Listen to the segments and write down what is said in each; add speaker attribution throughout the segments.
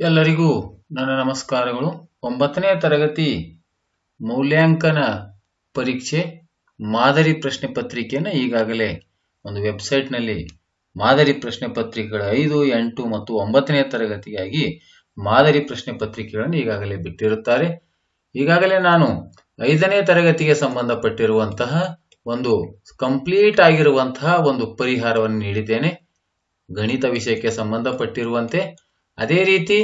Speaker 1: ಎಲ್ಲರಿಗೂ ನನ್ನ ನಮಸ್ಕಾರಗಳು. ಒಂಬತ್ತನೇ ತರಗತಿ ಮೌಲ್ಯಾಂಕನ ಪರೀಕ್ಷೆ, ಮಾದರಿ ಪ್ರಶ್ನೆ ಪತ್ರಿಕೆಯನ್ನು ಈಗಾಗಲೇ ಒಂದು ವೆಬ್ಸೈಟ್ನಲ್ಲಿ ಮಾದರಿ ಪ್ರಶ್ನೆ ಪತ್ರಿಕೆಗಳ ಐದು, ಎಂಟು ಮತ್ತು ಒಂಬತ್ತನೇ ತರಗತಿಗಾಗಿ ಮಾದರಿ ಪ್ರಶ್ನೆ ಪತ್ರಿಕೆಗಳನ್ನು ಈಗಾಗಲೇ ಬಿಟ್ಟಿರುತ್ತಾರೆ. ಈಗಾಗಲೇ ನಾನು ಐದನೇ ತರಗತಿಗೆ ಸಂಬಂಧಪಟ್ಟಿರುವಂತಹ ಒಂದು ಕಂಪ್ಲೀಟ್ ಆಗಿರುವಂತಹ ಒಂದು ಪರಿಹಾರವನ್ನು ನೀಡಿದ್ದೇನೆ. ಗಣಿತ ವಿಷಯಕ್ಕೆ ಸಂಬಂಧಪಟ್ಟಿರುವಂತೆ ಅದೇ ರೀತಿ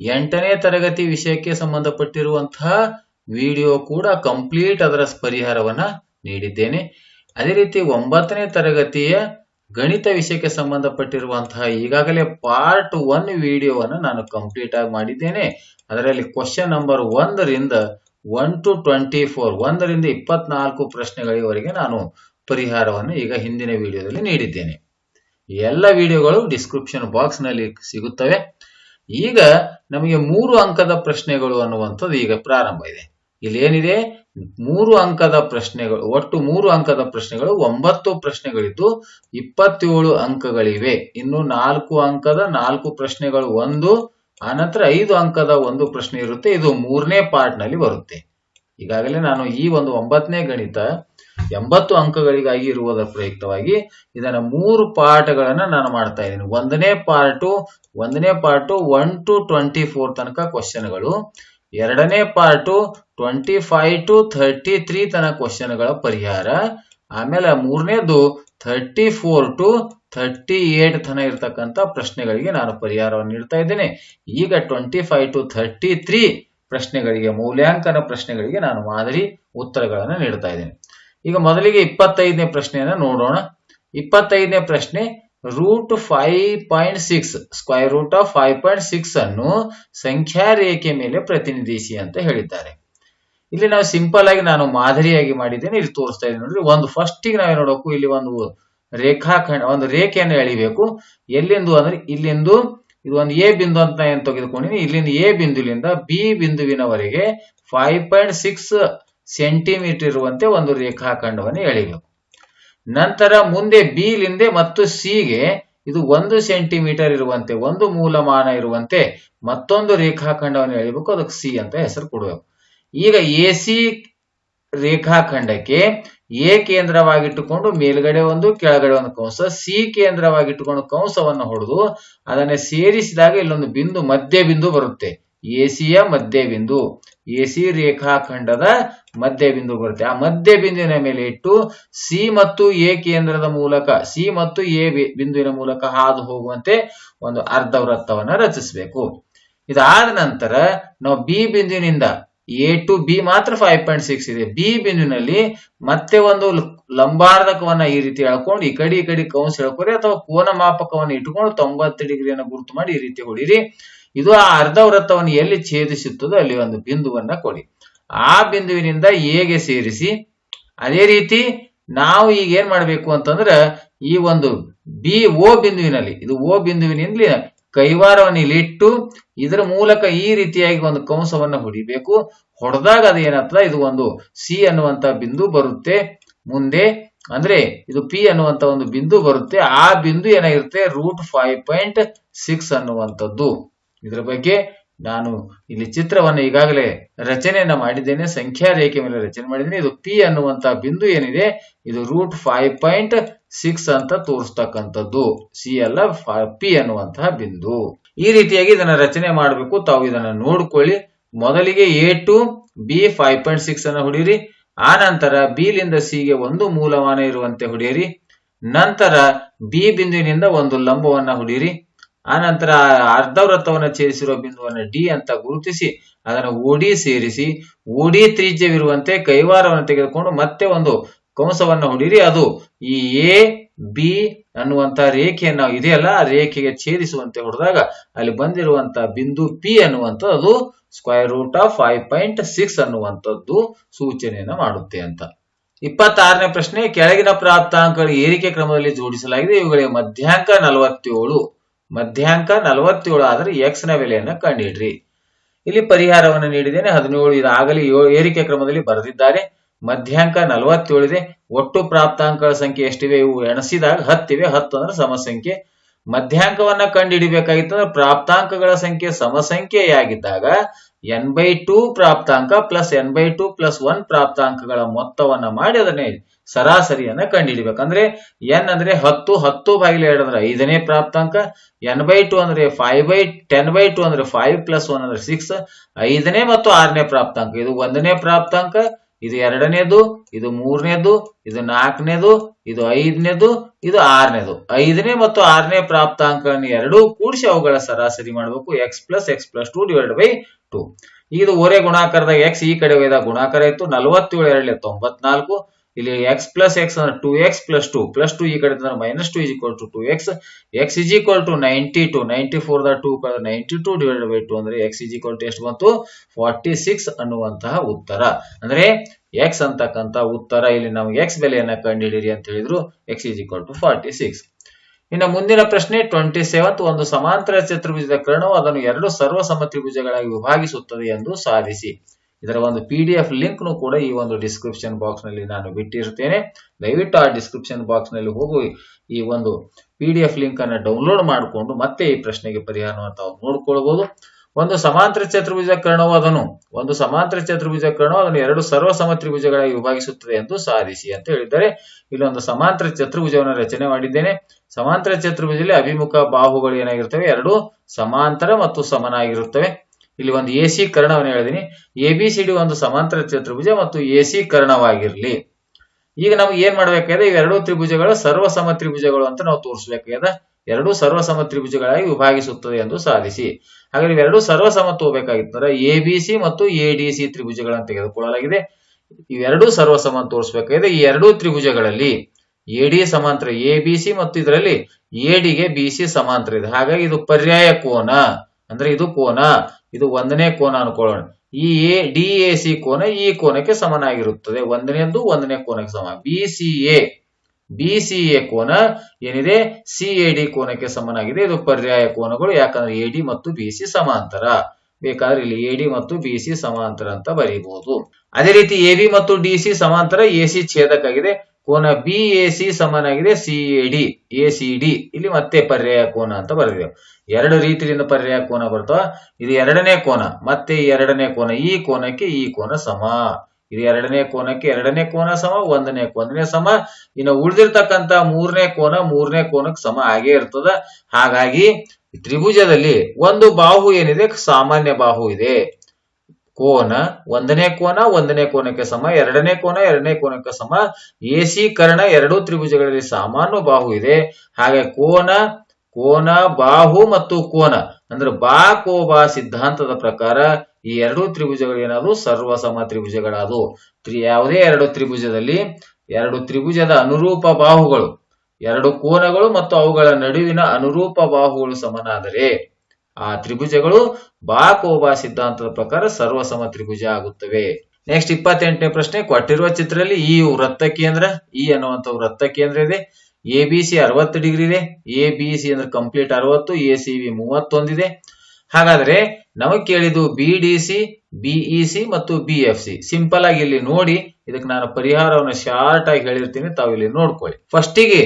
Speaker 1: ಎಂಟನೇ ತರಗತಿ ವಿಷಯಕ್ಕೆ ಸಂಬಂಧಪಟ್ಟಿರುವಂತಹ ವಿಡಿಯೋ ಕೂಡ ಕಂಪ್ಲೀಟ್ ಅದರ ಪರಿಹಾರವನ್ನ ನೀಡಿದ್ದೇನೆ. ಅದೇ ರೀತಿ ಒಂಬತ್ತನೇ ತರಗತಿಯ ಗಣಿತ ವಿಷಯಕ್ಕೆ ಸಂಬಂಧಪಟ್ಟಿರುವಂತಹ ಈಗಾಗಲೇ ಪಾರ್ಟ್ ಒನ್ ವಿಡಿಯೋವನ್ನು ನಾನು ಕಂಪ್ಲೀಟ್ ಆಗಿ ಮಾಡಿದ್ದೇನೆ. ಅದರಲ್ಲಿ ಕ್ವಶನ್ ನಂಬರ್ ಒಂದರಿಂದ ಒನ್ ಟು ಟ್ವೆಂಟಿ ಫೋರ್ ಒಂದರಿಂದ ಇಪ್ಪತ್ನಾಲ್ಕು ಪ್ರಶ್ನೆಗಳಿವರೆಗೆ ನಾನು ಪರಿಹಾರವನ್ನು ಈಗ ಹಿಂದಿನ ವಿಡಿಯೋದಲ್ಲಿ ನೀಡಿದ್ದೇನೆ. ಎಲ್ಲ ವಿಡಿಯೋಗಳು ಡಿಸ್ಕ್ರಿಪ್ಷನ್ ಬಾಕ್ಸ್ನಲ್ಲಿ ಸಿಗುತ್ತವೆ. ಈಗ ನಮಗೆ ಮೂರು ಅಂಕದ ಪ್ರಶ್ನೆಗಳು ಅನ್ನುವಂಥದ್ದು ಈಗ ಪ್ರಾರಂಭ ಇದೆ. ಇಲ್ಲಿ ಏನಿದೆ? ಮೂರು ಅಂಕದ ಪ್ರಶ್ನೆಗಳು, ಒಟ್ಟು ಮೂರು ಅಂಕದ ಪ್ರಶ್ನೆಗಳು, ಒಂಬತ್ತು ಪ್ರಶ್ನೆಗಳಿದ್ದು ಇಪ್ಪತ್ತೇಳು ಅಂಕಗಳಿವೆ. ಇನ್ನು ನಾಲ್ಕು ಅಂಕದ ನಾಲ್ಕು ಪ್ರಶ್ನೆಗಳು ಒಂದು, ಆನಂತರ ಐದು ಅಂಕದ ಒಂದು ಪ್ರಶ್ನೆ ಇರುತ್ತೆ. ಇದು ಮೂರನೇ ಪಾರ್ಟ್ನಲ್ಲಿ ಬರುತ್ತೆ. ಈಗಾಗಲೇ ನಾನು ಈ ಒಂದು ಒಂಬತ್ತನೇ ಗಣಿತ ಎಂಬತ್ತು ಅಂಕಗಳಿಗಾಗಿ ಇರುವುದರ ಪ್ರಯುಕ್ತವಾಗಿ ಇದನ್ನ ಮೂರು ಪಾಠಗಳನ್ನ ನಾನು ಮಾಡ್ತಾ ಇದ್ದೀನಿ. ಒಂದನೇ ಪಾರ್ಟು ಒಂದನೇ part one to twenty four ತನಕ ಕ್ವಶನ್ಗಳು ಎರಡನೇ part twenty five to thirty three ತನಕ ಕ್ವಶನ್ಗಳ ಪರಿಹಾರ. ಆಮೇಲೆ ಮೂರನೇದು thirty four to thirty eight ತನ ಇರತಕ್ಕಂತ ಪ್ರಶ್ನೆಗಳಿಗೆ ನಾನು ಪರಿಹಾರವನ್ನು ನೀಡ್ತಾ ಇದ್ದೇನೆ. ಈಗ twenty five to thirty three ಪ್ರಶ್ನೆಗಳಿಗೆ, ಮೌಲ್ಯಾಂಕನ ಪ್ರಶ್ನೆಗಳಿಗೆ ನಾನು ಮಾದರಿ ಉತ್ತರಗಳನ್ನು ನೀಡ್ತಾ ಇದ್ದೇನೆ. ಈಗ ಮೊದಲಿಗೆ ಇಪ್ಪತ್ತೈದನೇ ಪ್ರಶ್ನೆಯನ್ನ ನೋಡೋಣ. ಇಪ್ಪತ್ತೈದನೇ ಪ್ರಶ್ನೆ root five point six square root of five point six ಅನ್ನು ಸಂಖ್ಯಾ ರೇಖೆ ಮೇಲೆ ಪ್ರತಿನಿಧಿಸಿ ಅಂತ ಹೇಳಿದ್ದಾರೆ. ಇಲ್ಲಿ ನಾವು ಸಿಂಪಲ್ ಆಗಿ ನಾನು ಮಾದರಿಯಾಗಿ ಮಾಡಿದ್ದೇನೆ, ಇಲ್ಲಿ ತೋರಿಸ್ತಾ ಇದ್ದೀನಿ ನೋಡ್ರಿ. ಒಂದು ಫಸ್ಟಿಗೆ ನಾವೇ ನೋಡಬೇಕು ಇಲ್ಲಿ ಒಂದು ರೇಖಾಖಂಡ, ಒಂದು ರೇಖೆಯನ್ನು ಎಳಿಬೇಕು. ಎಲ್ಲಿಂದು ಅಂದ್ರೆ ಇಲ್ಲಿಂದು, ಇದು ಒಂದು ಎ ಬಿಂದು ಅಂತ ಏನ್ ತೆಗೆದುಕೊಂಡಿನಿ. ಇಲ್ಲಿಂದ ಎ ಬಿಂದುವಿನಿಂದ ಬಿ ಬಿಂದುವಿನವರೆಗೆ ಫೈವ್ ಪಾಯಿಂಟ್ ಸಿಕ್ಸ್ ಸೆಂಟಿಮೀಟರ್ ಇರುವಂತೆ ಒಂದು ರೇಖಾಖಂಡವನ್ನು ಎಳಿಬೇಕು ನಂತರ ಮುಂದೆ ಬಿ ಲಿಂದೆ ಮತ್ತು ಸಿಗೆ ಇದು ಒಂದು ಸೆಂಟಿಮೀಟರ್ ಇರುವಂತೆ, ಒಂದು ಮೂಲಮಾನ ಇರುವಂತೆ ಮತ್ತೊಂದು ರೇಖಾಖಂಡವನ್ನು ಎಳಿಬೇಕು ಅದಕ್ಕೆ ಸಿ ಅಂತ ಹೆಸರು ಕೊಡಬೇಕು. ಈಗ ಎ ಸಿ ರೇಖಾಖಂಡಕ್ಕೆ ಎ ಕೇಂದ್ರವಾಗಿಟ್ಟುಕೊಂಡು ಮೇಲ್ಗಡೆ ಒಂದು, ಕೆಳಗಡೆ ಒಂದು ಕಂಸ ಸಿ ಕೇಂದ್ರವಾಗಿಟ್ಟುಕೊಂಡು ಕಂಸವನ್ನು ಹೊಡೆದು ಅದನ್ನ ಸೇರಿಸಿದಾಗ ಇಲ್ಲೊಂದು ಬಿಂದು ಮಧ್ಯ ಬಿಂದು ಬರುತ್ತೆ ಎಸಿಯ ಮಧ್ಯ ಬಿಂದು ಎಸಿ ರೇಖಾಖಂಡದ ಮಧ್ಯ ಬಿಂದು ಬರುತ್ತೆ. ಆ ಮಧ್ಯ ಬಿಂದುವಿನ ಮೇಲೆ ಇಟ್ಟು ಸಿ ಮತ್ತು ಎ ಕೇಂದ್ರದ ಮೂಲಕ ಸಿ ಮತ್ತು ಎ ಬಿಂದುವಿನ ಮೂಲಕ ಹಾದು ಹೋಗುವಂತೆ ಒಂದು ಅರ್ಧ ವೃತ್ತವನ್ನ ರಚಿಸಬೇಕು. ಇದಾದ ನಂತರ ನಾವು ಬಿ ಬಿಂದುವಿನಿಂದ ಎ ಟು ಬಿ ಮಾತ್ರ ಫೈವ್ ಪಾಯಿಂಟ್ ಸಿಕ್ಸ್ ಇದೆ. ಬಿ ಬಿಂದುವಿನಲ್ಲಿ ಮತ್ತೆ ಒಂದು ಲಂಬಾರ್ಧಕವನ್ನ ಈ ರೀತಿ ಎಳ್ಕೊಂಡು, ಈ ಕಡೆ ಈ ಕಡೆ ಕೌನ್ಸ್ ಎಳ್ಕೊರಿ ಅಥವಾ ಕೋನ ಮಾಪಕವನ್ನು ಇಟ್ಕೊಂಡು ತೊಂಬತ್ತು ಡಿಗ್ರಿಯನ್ನು ಗುರುತು ಮಾಡಿ ಈ ರೀತಿ ಹೊಡಿರಿ. ಇದು ಆ ಅರ್ಧ ವೃತ್ತವನ್ನು ಎಲ್ಲಿ ಛೇದಿಸುತ್ತದೋ ಅಲ್ಲಿ ಒಂದು ಬಿಂದುವನ್ನ ಕೊಡಿ. ಆ ಬಿಂದುವಿನಿಂದ ಹೇಗೆ ಸೇರಿಸಿ? ಅದೇ ರೀತಿ ನಾವು ಈಗ ಏನ್ ಮಾಡ್ಬೇಕು ಅಂತಂದ್ರ ಈ ಒಂದು ಬಿ ಓ ಬಿಂದುವಿನಲ್ಲಿ, ಇದು ಓ ಬಿಂದುವಿನಿಂದಲೇ ಕೈವಾರವನ್ನು ಇಲ್ಲಿಟ್ಟು ಇದರ ಮೂಲಕ ಈ ರೀತಿಯಾಗಿ ಒಂದು ಕಂಸವನ್ನು ಹೊಡಿಬೇಕು. ಹೊಡೆದಾಗ ಅದು ಏನಾಗ್ತದ? ಇದು ಒಂದು ಸಿ ಅನ್ನುವಂತ ಬಿಂದು ಬರುತ್ತೆ. ಮುಂದೆ ಅಂದ್ರೆ ಇದು ಪಿ ಅನ್ನುವಂತ ಒಂದು ಬಿಂದು ಬರುತ್ತೆ. ಆ ಬಿಂದು ಏನಾಗಿರುತ್ತೆ? ರೂಟ್ ಫೈವ್ ಪಾಯಿಂಟ್ ಸಿಕ್ಸ್ ಅನ್ನುವಂಥದ್ದು. ಇದರ ಬಗ್ಗೆ ನಾನು ಇಲ್ಲಿ ಚಿತ್ರವನ್ನು ಈಗಾಗಲೇ ರಚನೆಯನ್ನ ಮಾಡಿದ್ದೇನೆ ಸಂಖ್ಯಾ ರೇಖೆ ಮೇಲೆ ರಚನೆ ಮಾಡಿದ್ದೇನೆ. ಇದು ಪಿ ಅನ್ನುವಂತಹ ಬಿಂದು ಏನಿದೆ? ಇದು ರೂಟ್ ಫೈವ್ ಪಾಯಿಂಟ್ ಸಿಕ್ಸ್ ಅಂತ ತೋರಿಸ್ತಕ್ಕಂಥದ್ದು. ಸಿ ಅಲ್ಲ ಪಿ ಅನ್ನುವಂತಹ ಬಿಂದು. ಈ ರೀತಿಯಾಗಿ ಇದನ್ನ ರಚನೆ ಮಾಡಬೇಕು. ತಾವು ಇದನ್ನ ನೋಡ್ಕೊಳ್ಳಿ. ಮೊದಲಿಗೆ A to B five point six ಅನ್ನು ಹೊಡೆಯಿರಿ. ಆ ನಂತರ ಬಿ ಲಿಂದ ಸಿಗೆ ಒಂದು ಮೂಲಮಾನ ಇರುವಂತೆ ಹೊಡೆಯಿರಿ. ನಂತರ ಬಿ ಬಿಂದುವಿನಿಂದ ಒಂದು ಲಂಬವನ್ನ ಹೊಡಿರಿ ಆ ನಂತರ ಅರ್ಧ ವೃತ್ತವನ್ನು ಛೇದಿಸಿರುವ ಬಿಂದುವನ್ನು ಡಿ ಅಂತ ಗುರುತಿಸಿ, ಅದನ್ನು ಓಡಿ ಸೇರಿಸಿ, ಓಡಿ ತ್ರಿಜ್ಯವಿರುವಂತೆ ಕೈವಾರವನ್ನು ತೆಗೆದುಕೊಂಡು ಮತ್ತೆ ಒಂದು ಕಂಸವನ್ನು ಹೊಡಿರಿ ಅದು ಈ ಎ, ಬಿ ಅನ್ನುವಂತ ರೇಖೆಯನ್ನ ಇದೆಯಲ್ಲ, ಆ ರೇಖೆಗೆ ಛೇದಿಸುವಂತೆ ಹೊಡೆದಾಗ ಅಲ್ಲಿ ಬಂದಿರುವಂತ ಬಿಂದು ಪಿ ಅನ್ನುವಂಥದ್ದು, ಅದು square root of five point six ಅನ್ನುವಂಥದ್ದು ಸೂಚನೆಯನ್ನ ಮಾಡುತ್ತೆ ಅಂತ. ಇಪ್ಪತ್ತಾರನೇ ಪ್ರಶ್ನೆ, ಕೆಳಗಿನ ಪ್ರಾಪ್ತಾಂಕಗಳ ಏರಿಕೆ ಕ್ರಮದಲ್ಲಿ ಜೋಡಿಸಲಾಗಿದೆ. ಇವುಗಳಿಗೆ ಮಧ್ಯಾಂಕ ನಲವತ್ತೇಳು. ಮಧ್ಯಾಂಕ ನಲವತ್ತೇಳು ಆದರೆ ನ ಬೆಲೆಯನ್ನ ಕಂಡುಹಿಡ್ರಿ ಇಲ್ಲಿ ಪರಿಹಾರವನ್ನು ನೀಡಿದ್ದೇನೆ. ಹದಿನೇಳು ಇದಾಗಲಿ ಏರಿಕೆ ಕ್ರಮದಲ್ಲಿ ಬರೆದಿದ್ದಾರೆ. ಮಧ್ಯಾಂಕ ನಲವತ್ತೇಳು ಇದೆ. ಒಟ್ಟು ಪ್ರಾಪ್ತಾಂಕಗಳ ಸಂಖ್ಯೆ ಎಷ್ಟಿವೆ? ಇವು ಎಣಸಿದಾಗ ಹತ್ತಿವೆ. ಹತ್ತು ಅಂದ್ರೆ ಸಮಸಂಖ್ಯೆ. ಮಧ್ಯಾಂಕವನ್ನ ಕಂಡುಹಿಡಿಬೇಕಾಗಿತ್ತಂದ್ರೆ ಪ್ರಾಪ್ತಾಂಕಗಳ ಸಂಖ್ಯೆ ಸಮಸಂಖ್ಯೆಯಾಗಿದ್ದಾಗ N by two ಪ್ರಾಪ್ತಾಂಕ plus N by two plus one ಪ್ರಾಪ್ತಾಂಕಗಳ ಮೊತ್ತವನ್ನ ಮಾಡಿ ಅದನ್ನೇ ಸರಾಸರಿಯನ್ನ ಕಂಡುಹಿಡಿಬೇಕಂದ್ರೆ ಎನ್ ಅಂದ್ರೆ ಹತ್ತು ಹತ್ತು ಬಾಗಿಲು ಎರಡು ಅಂದ್ರೆ ಐದನೇ ಪ್ರಾಪ್ತಾಂಕ ಎನ್ ಬೈ ಟೂ ಅಂದ್ರೆ five by ten by two ಅಂದ್ರೆ ಫೈವ್ ಪ್ಲಸ್ ಒನ್ ಅಂದ್ರೆ ಸಿಕ್ಸ್ ಐದನೇ ಮತ್ತು ಆರನೇ ಪ್ರಾಪ್ತಾಂಕ. ಇದು ಒಂದನೇ ಪ್ರಾಪ್ತಾಂಕ ಇದು ಎರಡನೇದು, ಇದು ಮೂರನೇದು, ಇದು ನಾಲ್ಕನೇದು, ಇದು ಐದನೇದು, ಇದು ಆರನೇದು. ಐದನೇ ಮತ್ತು ಆರನೇ ಪ್ರಾಪ್ತಾಂಕಗಳನ್ನು ಎರಡೂ ಕೂಡಿಸಿ ಅವುಗಳ ಸರಾಸರಿ ಮಾಡಬೇಕು. X plus X plus two divide by two ಇದು ಒರೆ ಗುಣಾಕಾರದಾಗ ಎಕ್ಸ್ ಈ ಕಡೆ ಒಯ್ದಾಗ ಗುಣಾಕಾರ ಇತ್ತು ನಲವತ್ತೇಳು ಎರಡಲೆ ತೊಂಬತ್ನಾಲ್ಕು. ಇಲ್ಲಿ ಎಕ್ಸ್ ಪ್ಲಸ್ ಎಕ್ಸ್ ಅಂದ್ರೆ two X plus two plus two ಈ ಕಡೆ ಅಂದ್ರೆ minus two is equal to two X X is equal to ninety two ninety four the two ninety two divide by two ಅಂದ್ರೆ X is equal to ಎಷ್ಟು ಬಂತು? Forty six ಅನ್ನುವಂತಹ ಉತ್ತರ. ಅಂದ್ರೆ X ಅಂತಕ್ಕಂತ ಉತ್ತರ ಇಲ್ಲಿ ನಾವು ಎಕ್ಸ್ ಬೆಲೆಯನ್ನ ಕಂಡುಹಿಡಿಯಿರಿ ಅಂತ ಹೇಳಿದ್ರು. X is equal to forty six ಇನ್ನು ಮುಂದಿನ ಪ್ರಶ್ನೆ ಟ್ವೆಂಟಿ ಸೆವೆಂತ್ ಒಂದು ಸಮಾಂತರ ಚತುರ್ಭುಜದ ಕರ್ಣವು ಅದನ್ನು ಎರಡು ಸರ್ವ ಭುಜಗಳಾಗಿ ವಿಭಾಗಿಸುತ್ತದೆ ಎಂದು ಸಾಧಿಸಿ. ಇದರ ಒಂದು ಪಿ ಡಿ ಎಫ್ ಲಿಂಕ್ ಕೂಡ ಈ ಒಂದು ಡಿಸ್ಕ್ರಿಪ್ಷನ್ ಬಾಕ್ಸ್ನಲ್ಲಿ ನಾನು ಬಿಟ್ಟಿರುತ್ತೇನೆ. ದಯವಿಟ್ಟು ಆ ಡಿಸ್ಕ್ರಿಪ್ಷನ್ ಬಾಕ್ಸ್ನಲ್ಲಿ ಹೋಗಿ ಈ ಒಂದು ಪಿ ಡಿ ಎಫ್ ಲಿಂಕ್ ಅನ್ನು ಡೌನ್ಲೋಡ್ ಮಾಡಿಕೊಂಡು ಮತ್ತೆ ಈ ಪ್ರಶ್ನೆಗೆ ಪರಿಹಾರವನ್ನು ತಾವು ನೋಡ್ಕೊಳ್ಬಹುದು ಒಂದು ಸಮಾಂತರ ಚತುರ್ಭುಜ ಕರ್ಣವು ಅದನ್ನು, ಒಂದು ಸಮಾಂತರ ಚತುರ್ಭುಜ ಕರ್ಣವು ಅದನ್ನು ಎರಡು ಸರ್ವ ಸಮತ್ರಿಭುಜಗಳಾಗಿ ವಿಭಾಗಿಸುತ್ತದೆ ಎಂದು ಸಾಧಿಸಿ ಅಂತ ಹೇಳಿದ್ದಾರೆ. ಇಲ್ಲಿ ಒಂದು ಸಮಾಂತರ ಚತುರ್ಭುಜವನ್ನು ರಚನೆ ಮಾಡಿದ್ದೇನೆ. ಸಮಾಂತರ ಚತುರ್ಭುಜದಲ್ಲಿ ಅಭಿಮುಖ ಬಾಹುಗಳು ಏನಾಗಿರ್ತವೆ ಎರಡು ಸಮಾಂತರ ಮತ್ತು ಸಮನಾಗಿರುತ್ತವೆ. ಇಲ್ಲಿ ಒಂದು ಎ ಸಿ ಕರ್ಣವನ್ನು ಹೇಳಿದೀನಿ. ಎ ಬಿ ಸಿ ಡಿ ಒಂದು ಸಮಾಂತರ ಚತುರ್ಭುಜ ಮತ್ತು ಎ ಸಿ ಕರ್ಣವಾಗಿರ್ಲಿ. ಈಗ ನಮ್ಗೆ ಏನ್ ಮಾಡ್ಬೇಕಾಗಿದೆ? ಎರಡು ತ್ರಿಭುಜಗಳು ಸರ್ವ ಸಮ ತ್ರಿಭುಜಗಳು ಅಂತ ನಾವು ತೋರಿಸ್ಬೇಕಾಗಿದೆ. ಎರಡು ಸರ್ವ ಸಮ ತ್ರಿಭುಜಗಳಾಗಿ ವಿಭಾಗಿಸುತ್ತದೆ ಎಂದು ಸಾಧಿಸಿ. ಹಾಗಾದ್ರೆ ಇವೆರಡು ಸರ್ವ ಸಮ ಎಬಿಸಿ ಎ ಬಿ ಸಿ ಮತ್ತು ಎ ಡಿ ಸಿ ತ್ರಿಭುಜಗಳನ್ನು ತೆಗೆದುಕೊಳ್ಳಲಾಗಿದೆ. ಇವೆರಡು ಸರ್ವ ಸಮ ಅಂತ ತೋರಿಸಬೇಕಾಗಿದೆ. ಈ ಎರಡೂ ತ್ರಿಭುಜಗಳಲ್ಲಿ ಎ ಡಿ ಸಮಾಂತರ ಎ ಬಿ ಸಿ ಮತ್ತು ಇದರಲ್ಲಿ ಎ ಡಿಗೆ ಬಿ ಸಿ ಸಮಾಂತರ ಇದೆ. ಹಾಗಾಗಿ ಇದು ಪರ್ಯಾಯ ಕೋನ. ಅಂದ್ರೆ ಇದು ಕೋನ, ಇದು ಒಂದನೇ ಕೋನ ಅನ್ಕೊಳ್ಳೋಣ. ಈ ಎ ಡಿ ಎ ಸಿ ಕೋನ ಈ ಕೋನಕ್ಕೆ ಸಮನಾಗಿರುತ್ತದೆ. ಒಂದನೇದು ಒಂದನೇ ಕೋನಕ್ಕೆ ಸಮ. B C A B C A ಕೋನ ಏನಿದೆ? ಸಿ ಎ ಡಿ ಕೋನಕ್ಕೆ ಸಮನಾಗಿದೆ. ಇದು ಪರ್ಯಾಯ ಕೋನಗಳು, ಯಾಕಂದ್ರೆ ಎ ಡಿ ಮತ್ತು ಬಿ ಸಿ ಸಮಾಂತರ. ಬೇಕಾದ್ರೆ ಇಲ್ಲಿ ಎ ಡಿ ಮತ್ತು ಬಿ ಸಿ ಸಮಾಂತರ ಅಂತ ಬರೀಬಹುದು. ಅದೇ ರೀತಿ ಎ ಬಿ ಮತ್ತು ಡಿ ಸಿ ಸಮಾಂತರ. ಎ ಸಿ ಛೇದಕ್ಕಾಗಿದೆ ಕೋನ ಬಿ ಎ ಸಿ ಸಮನಾಗಿದೆ C A D A C D ಇಲ್ಲಿ ಮತ್ತೆ ಪರ್ಯಾಯ ಕೋನ ಅಂತ ಬರೆದಿದೆ ಎರಡು ರೀತಿಯಿಂದ ಪರ್ಯಾಯ ಕೋನ ಬರ್ತಾವ. ಇದು ಎರಡನೇ ಕೋನ, ಮತ್ತೆ ಎರಡನೇ ಕೋನ, ಈ ಕೋನಕ್ಕೆ ಈ ಕೋನ ಸಮ. ಇದು ಎರಡನೇ ಕೋನಕ್ಕೆ ಎರಡನೇ ಕೋನ ಸಮ, ಒಂದನೇ ಒಂದನೇ ಸಮ. ಇನ್ನು ಉಳಿದಿರ್ತಕ್ಕಂತ ಮೂರನೇ ಕೋನ, ಮೂರನೇ ಕೋನಕ್ಕೆ ಸಮ ಆಗೇ ಇರ್ತದ. ಹಾಗಾಗಿ ತ್ರಿಭುಜದಲ್ಲಿ ಒಂದು ಬಾಹು ಏನಿದೆ? ಸಾಮಾನ್ಯ ಬಾಹು ಇದೆ. ಕೋನ ಒಂದನೇ ಕೋನ, ಒಂದನೇ ಕೋನಕ್ಕೆ ಸಮ, ಎರಡನೇ ಕೋನ, ಎರಡನೇ ಕೋನಕ್ಕೆ ಸಮ ಎಸಿ ಕರ್ಣ ಎರಡೂ ತ್ರಿಭುಜಗಳಲ್ಲಿ ಸಾಮಾನ್ಯ ಬಾಹು ಇದೆ. ಹಾಗೆ ಕೋನ ಕೋನ, ಬಾಹು ಮತ್ತು ಕೋನ. ಅಂದ್ರೆ ಬಾ, ಕೋ, ಬಾ ಸಿದ್ಧಾಂತದ ಪ್ರಕಾರ ಈ ಎರಡೂ ತ್ರಿಭುಜಗಳು ಏನಾದ್ರು ಸರ್ವಸಮ ತ್ರಿಭುಜಗಳಾದವು. ತ್ರಿ, ಯಾವುದೇ ಎರಡು ತ್ರಿಭುಜದಲ್ಲಿ ಎರಡು ತ್ರಿಭುಜದ ಅನುರೂಪ ಬಾಹುಗಳು, ಎರಡು ಕೋನಗಳು ಮತ್ತು ಅವುಗಳ ನಡುವಿನ ಅನುರೂಪ ಬಾಹುಗಳು ಸಮನಾದರೆ ಆ ತ್ರಿಭುಜಗಳು ಬಾಕೋಬಾ ಸಿದ್ಧಾಂತದ ಪ್ರಕಾರ ಸರ್ವಸಮ ತ್ರಿಭುಜ ಆಗುತ್ತವೆ. ನೆಕ್ಸ್ಟ್ ಇಪ್ಪತ್ತೆಂಟನೇ ಪ್ರಶ್ನೆ, ಕೊಟ್ಟಿರುವ ಚಿತ್ರದಲ್ಲಿ ಈ ವೃತ್ತ ಕೇಂದ್ರ, ಈ ಅನ್ನುವಂತ ವೃತ್ತ ಕೇಂದ್ರ ಇದೆ. ಎ ಬಿ ಸಿ ಅರವತ್ತು ಡಿಗ್ರಿ ಇದೆ. ಎ ಬಿ ಸಿ ಅಂದ್ರೆ ಕಂಪ್ಲೀಟ್ ಅರವತ್ತು ಎ ಸಿ ಬಿ ಮೂವತ್ತೊಂದಿದೆ ಹಾಗಾದ್ರೆ ನಮಗೆ ಕೇಳಿದ್ದು B D C B E C ಮತ್ತು ಬಿ ಎಫ್ ಸಿ ಸಿಂಪಲ್ ಆಗಿ ಇಲ್ಲಿ ನೋಡಿ, ಇದಕ್ಕೆ ನಾನು ಪರಿಹಾರವನ್ನು ಶಾರ್ಟ್ ಆಗಿ ಹೇಳಿರ್ತೀನಿ, ತಾವು ಇಲ್ಲಿ ನೋಡ್ಕೊಳ್ಳಿ. ಫಸ್ಟಿಗೆ